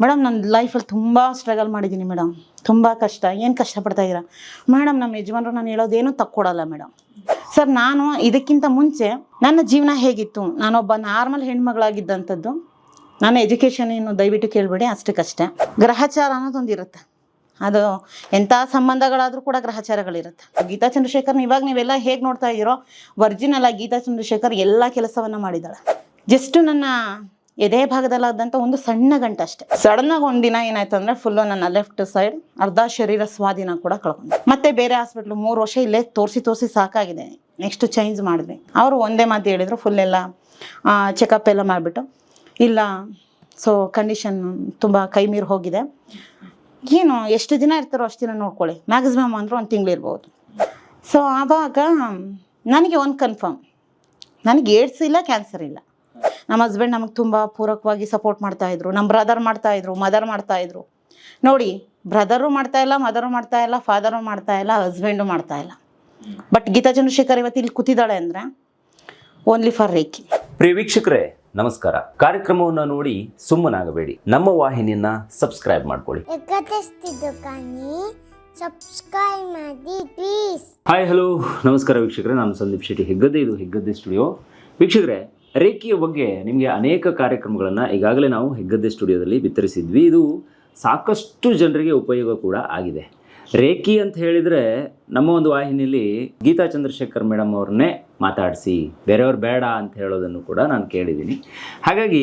Madam ನನ್ನ ಲೈಫಲ್ಲಿ ತುಂಬ ಸ್ಟ್ರಗಲ್ ಮಾಡಿದ್ದೀನಿ ಮೇಡಮ್ ತುಂಬ ಕಷ್ಟ. ಏನು ಕಷ್ಟಪಡ್ತಾ ಇದ್ದೀರಾ? ಮೇಡಮ್ ನಮ್ಮ ಯಜಮಾನರು ನಾನು ಹೇಳೋದೇನು ತಕ್ಕೊಡಲ್ಲ ಮೇಡಮ್ ಸರ್ ನಾನು ಇದಕ್ಕಿಂತ ಮುಂಚೆ ನನ್ನ ಜೀವನ ಹೇಗಿತ್ತು? ನಾನೊಬ್ಬ ನಾರ್ಮಲ್ ಹೆಣ್ಮಗಳಾಗಿದ್ದಂಥದ್ದು. ನನ್ನ ಎಜುಕೇಷನ್ ಏನು ದಯವಿಟ್ಟು ಕೇಳಬೇಡಿ, ಅಷ್ಟಕ್ಕಷ್ಟೇ. ಗ್ರಹಚಾರ ಅನ್ನೋದೊಂದು ಇರುತ್ತೆ ಅದು ಎಂಥ ಸಂಬಂಧಗಳಾದರೂ ಕೂಡ ಗ್ರಹಚಾರಗಳಿರುತ್ತೆ. ಗೀತಾ ಚಂದ್ರಶೇಖರ್ನ ಇವಾಗ ನೀವೆಲ್ಲ ಹೇಗೆ ನೋಡ್ತಾ ಇದ್ದೀರೋ ಒರ್ಜಿನಲ್ ಗೀತಾ ಚಂದ್ರಶೇಖರ್ ಎಲ್ಲ ಕೆಲಸವನ್ನು ಮಾಡಿದ್ದಾಳೆ. ಜಸ್ಟು ನನ್ನ ಎದೆ ಭಾಗದಲ್ಲಾದಂಥ ಒಂದು ಸಣ್ಣ ಗಂಟೆ ಅಷ್ಟೇ. ಸಡನ್ನಾಗಿ ಒಂದು ದಿನ ಏನಾಯ್ತು ಅಂದರೆ ಫುಲ್ಲು ನನ್ನ ಲೆಫ್ಟ್ ಸೈಡ್ ಅರ್ಧ ಶರೀರ ಸ್ವಾಧೀನ ಕೂಡ ಕಳ್ಕೊಂಡೆ. ಮತ್ತೆ ಬೇರೆ ಹಾಸ್ಪಿಟ್ಲು ಮೂರು ವರ್ಷ ಇಲ್ಲೇ ತೋರಿಸಿ ತೋರಿಸಿ ಸಾಕಾಗಿದೆ. ನೆಕ್ಸ್ಟ್ ಚೇಂಜ್ ಮಾಡಿದ್ವಿ. ಅವರು ಒಂದೇ ಮಾತು ಹೇಳಿದರು ಫುಲ್ ಎಲ್ಲ ಚೆಕಪ್ ಎಲ್ಲ ಮಾಡಿಬಿಟ್ಟು, ಇಲ್ಲ ಸೊ ಕಂಡೀಷನ್ ತುಂಬ ಕೈ ಮೀರಿ ಹೋಗಿದೆ. ಏನು, ಎಷ್ಟು ದಿನ ಇರ್ತಾರೋ ಅಷ್ಟು ದಿನ ನೋಡ್ಕೊಳ್ಳಿ. ಮ್ಯಾಕ್ಸಿಮಮ್ ಅಂದರೂ ಒಂದು ತಿಂಗಳು ಇರ್ಬೋದು. ಸೊ ಆವಾಗ, ನನಗೆ ಒಂದು ಕನ್ಫರ್ಮ್ ನನಗೆ ಏಡ್ಸ್ ಇಲ್ಲ ಕ್ಯಾನ್ಸರ್ ಇಲ್ಲ. ನಮ್ಮ ಹಸ್ಬೆಂಡ್ ನಮಗೆ ತುಂಬ ಪೂರಕವಾಗಿ ಸಪೋರ್ಟ್ ಮಾಡ್ತಾಯಿದ್ರು ನಮ್ಮ ಬ್ರದರ್ ಮಾಡ್ತಾಯಿದ್ರು ಮದರ್ ಮಾಡ್ತಾಯಿದ್ರು ನೋಡಿ ಬ್ರದರು ಮಾಡ್ತಾಯಿಲ್ಲ ಮದರು ಮಾಡ್ತಾಯಿಲ್ಲ ಫಾದರು ಮಾಡ್ತಾ ಇಲ್ಲ ಹಸ್ಬೆಂಡು ಮಾಡ್ತಾ ಇಲ್ಲ ಬಟ್ ಗೀತಾ ಚಂದ್ರಶೇಖರ್ ಇವತ್ತು ಇಲ್ಲಿ ಕೂತಿದ್ದಾಳೆ ಅಂದರೆ ಓನ್ಲಿ ಫಾರ್ ರೇಖಿ ಪ್ರಿಯ ವೀಕ್ಷಕರೇ ನಮಸ್ಕಾರ. ಕಾರ್ಯಕ್ರಮವನ್ನು ನೋಡಿ ಸುಮ್ಮನಾಗಬೇಡಿ. ನಮ್ಮ ವಾಹಿನಿಯನ್ನ ಸಬ್ಸ್ಕ್ರೈಬ್ ಮಾಡ್ಕೊಳ್ಳಿ. ಸಬ್ಸ್ಕ್ರೈಬ್ ಮಾಡಿ ಪ್ಲೀಸ್ ಹಾಯ್ ಹಲೋ ನಮಸ್ಕಾರ ವೀಕ್ಷಕರೇ ನಾನು ಸಂದೀಪ್ ಶೆಟ್ಟಿ. ಹೆಗ್ಗದ್ದೆ ಇದು ಹೆಗ್ಗದ್ದೆ ಸ್ಟುಡಿಯೋ ವೀಕ್ಷಕರೇ ರೇಖಿಯ ಬಗ್ಗೆ ನಿಮಗೆ ಅನೇಕ ಕಾರ್ಯಕ್ರಮಗಳನ್ನು ಈಗಾಗಲೇ ನಾವು ಹೆಗ್ಗದ್ದೆ ಸ್ಟುಡಿಯೋದಲ್ಲಿ ಬಿತ್ತರಿಸಿದ್ವಿ. ಇದು ಸಾಕಷ್ಟು ಜನರಿಗೆ ಉಪಯೋಗ ಕೂಡ ಆಗಿದೆ. ರೇಖಿ ಅಂತ ಹೇಳಿದ್ರೆ ನಮ್ಮ ಒಂದು ವಾಹಿನಿಯಲ್ಲಿ ಗೀತಾ ಚಂದ್ರಶೇಖರ್ ಮೇಡಮ್ ಅವ್ರನ್ನೇ ಮಾತಾಡಿಸಿ, ಬೇರೆಯವ್ರು ಬೇಡ ಅಂತ ಹೇಳೋದನ್ನು ಕೂಡ ನಾನು ಕೇಳಿದ್ದೀನಿ. ಹಾಗಾಗಿ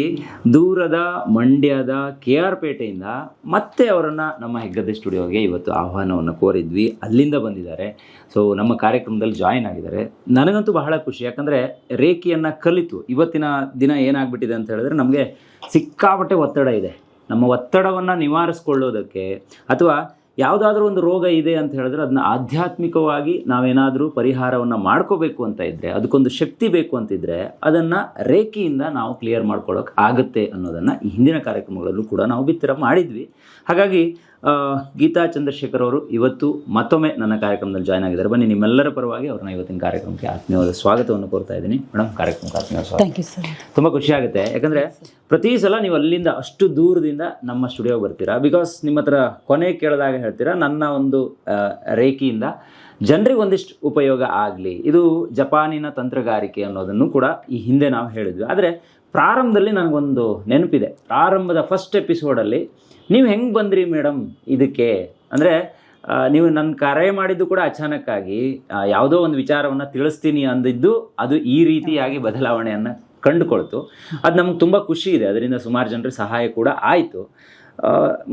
ದೂರದ, ಮಂಡ್ಯದ ಕೆ ಆರ್ ಪೇಟೆಯಿಂದ ಮತ್ತೆ ಅವರನ್ನು ನಮ್ಮ ಹೆಗ್ಗದ್ದೆ ಸ್ಟುಡಿಯೋಗೆ ಇವತ್ತು ಆಹ್ವಾನವನ್ನು ಕೋರಿದ್ವಿ. ಅಲ್ಲಿಂದ ಬಂದಿದ್ದಾರೆ. ಸೊ ನಮ್ಮ ಕಾರ್ಯಕ್ರಮದಲ್ಲಿ ಜಾಯಿನ್ ಆಗಿದ್ದಾರೆ. ನನಗಂತೂ ಬಹಳ ಖುಷಿ. ಯಾಕಂದರೆ ರೇಖಿಯನ್ನು ಕಲಿತು, ಇವತ್ತಿನ ದಿನ ಏನಾಗ್ಬಿಟ್ಟಿದೆ ಅಂತ ಹೇಳಿದ್ರೆ ನಮಗೆ ಸಿಕ್ಕಾಪಟ್ಟೆ ಒತ್ತಡ ಇದೆ. ನಮ್ಮ ಒತ್ತಡವನ್ನು ನಿವಾರಿಸ್ಕೊಳ್ಳೋದಕ್ಕೆ ಅಥವಾ ಯಾವುದಾದ್ರೂ ಒಂದು ರೋಗ ಇದೆ ಅಂತ ಹೇಳಿದ್ರೆ ಅದನ್ನ ಆಧ್ಯಾತ್ಮಿಕವಾಗಿ ನಾವೇನಾದರೂ ಪರಿಹಾರವನ್ನು ಮಾಡ್ಕೋಬೇಕು ಅಂತ ಇದ್ದರೆ ಅದಕ್ಕೊಂದು ಶಕ್ತಿ ಬೇಕು ಅಂತಿದ್ರೆ ಅದನ್ನು ರೇಖೆಯಿಂದ ನಾವು ಕ್ಲಿಯರ್ ಮಾಡ್ಕೊಳ್ಳೋಕೆ ಆಗುತ್ತೆ ಅನ್ನೋದನ್ನು ಈ ಹಿಂದಿನ ಕಾರ್ಯಕ್ರಮಗಳಲ್ಲೂ ಕೂಡ ನಾವು ಬಿತ್ತರ ಮಾಡಿದ್ವಿ. ಹಾಗಾಗಿ ಗೀತಾ ಚಂದ್ರಶೇಖರ್ ಅವರು ಇವತ್ತು ಮತ್ತೊಮ್ಮೆ ನನ್ನ ಕಾರ್ಯಕ್ರಮದಲ್ಲಿ ಜಾಯ್ನ್ ಆಗಿದ್ದಾರೆ. ಬನ್ನಿ ನಿಮ್ಮೆಲ್ಲರ ಪರವಾಗಿ ಅವ್ರನ್ನ ಇವತ್ತಿನ ಕಾರ್ಯಕ್ರಮಕ್ಕೆ ಆತ್ಮೀಯವಾದ ಸ್ವಾಗತವನ್ನು ಕೋರ್ತಾ ಇದ್ದೀನಿ. ಮೇಡಮ್ ಕಾರ್ಯಕ್ರಮಕ್ಕೆ ಆತ್ಮೀಯ ಸ್ವಾಗತ. ಥ್ಯಾಂಕ್ ಯು ಸರ್ ತುಂಬ ಖುಷಿ ಆಗುತ್ತೆ. ಯಾಕಂದರೆ ಪ್ರತಿ ಸಲ ನೀವು ಅಲ್ಲಿಂದ ಅಷ್ಟು ದೂರದಿಂದ ನಮ್ಮ ಸ್ಟುಡಿಯೋಗೆ ಬರ್ತೀರಾ? ಬಿಕಾಸ್ ನಿಮ್ಮ ಹತ್ರ ಕೊನೆ ಕೇಳಿದಾಗ ಹೇಳ್ತೀರಾ ನನ್ನ ಒಂದು ರೇಖೆಯಿಂದ ಜನರಿಗೆ ಒಂದಿಷ್ಟು ಉಪಯೋಗ ಆಗಲಿ ಇದು ಜಪಾನಿನ ತಂತ್ರಗಾರಿಕೆ ಅನ್ನೋದನ್ನು ಕೂಡ ಈ ಹಿಂದೆ ನಾವು ಹೇಳಿದ್ವಿ. ಆದರೆ ಪ್ರಾರಂಭದಲ್ಲಿ ನನಗೊಂದು ನೆನಪಿದೆ. ಪ್ರಾರಂಭದ ಫಸ್ಟ್ ಎಪಿಸೋಡಲ್ಲಿ ನೀವು ಹೆಂಗೆ ಬಂದ್ರಿ ಮೇಡಮ್ ಇದಕ್ಕೆ? ಅಂದರೆ ನೀವು ನನ್ನ ಕರೆ ಮಾಡಿದ್ದು ಕೂಡ ಅಚಾನಕ್ಕಾಗಿ ಯಾವುದೋ ಒಂದು ವಿಚಾರವನ್ನು ತಿಳಿಸ್ತೀನಿ ಅಂದಿದ್ದು ಅದು ಈ ರೀತಿಯಾಗಿ ಬದಲಾವಣೆಯನ್ನು ಕಂಡುಕೊಳ್ತು. ಅದು ನಮ್ಗೆ ತುಂಬ ಖುಷಿ ಇದೆ, ಅದರಿಂದ ಸುಮಾರು ಜನರಿಗೆ ಸಹಾಯ ಕೂಡ ಆಯಿತು.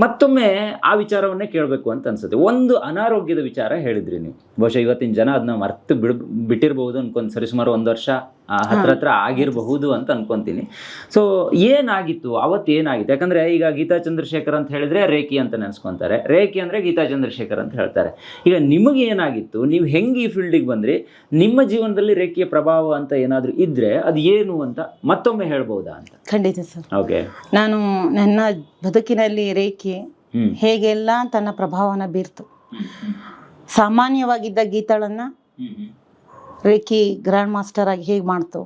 ಮತ್ತೊಮ್ಮೆ ಆ ವಿಚಾರವನ್ನೇ ಕೇಳಬೇಕು ಅಂತ ಅನ್ಸುತ್ತೆ. ಒಂದು ಅನಾರೋಗ್ಯದ ವಿಚಾರ ಹೇಳಿದ್ರಿ ನೀವು. ಬಹುಶಃ ಇವತ್ತಿನ ಜನ ಅದನ್ನ ಮರ್ತು ಬಿಡ್, ಬಿಟ್ಟಿರಬಹುದು ಅನ್ಕೊಂಡು ಸರಿ ಸುಮಾರು ಒಂದು ವರ್ಷ ಹತ್ರ ಹತ್ರ ಆಗಿರಬಹುದು ಅಂತ ಅನ್ಕೊಂತೀನಿ. ಸೊ ಏನಾಗಿತ್ತು? ಅವತ್ತು ಏನಾಗಿತ್ತು? ಯಾಕಂದ್ರೆ ಈಗ ಗೀತಾ ಚಂದ್ರಶೇಖರ್ ಅಂತ ಹೇಳಿದ್ರೆ ರೇಖಿ ಅಂತ ನೆನ್ಸ್ಕೊಂತಾರೆ. ರೇಖಿ ಅಂದ್ರೆ ಗೀತಾ ಚಂದ್ರಶೇಖರ್ ಅಂತ ಹೇಳ್ತಾರೆ. ಈಗ ನಿಮಗೆ ಏನಾಗಿತ್ತು? ನೀವು ಹೆಂಗೆ ಈ ಫೀಲ್ಡಿಗೆ ಬಂದ್ರಿ? ನಿಮ್ಮ ಜೀವನದಲ್ಲಿ ರೇಖಿಯ ಪ್ರಭಾವ ಅಂತ ಏನಾದರೂ ಇದ್ರೆ ಅದು ಏನು ಅಂತ ಮತ್ತೊಮ್ಮೆ ಹೇಳ್ಬೋದಾ ಅಂತ? ಖಂಡಿತ ಸರ್. ಓಕೆ ನಾನು ನನ್ನ ಬದುಕಿನಲ್ಲಿ ರೇಖೆ ಹೇಗೆಲ್ಲ ತನ್ನ ಪ್ರಭಾವನ ಬೀರ್ತು. ಸಾಮಾನ್ಯವಾಗಿದ್ದ ಗೀತಾಳನ್ನು ರೇಖಿ ಗ್ರ್ಯಾಂಡ್ ಮಾಸ್ಟರ್ ಆಗಿ ಹೇಗೆ ಮಾಡ್ತು?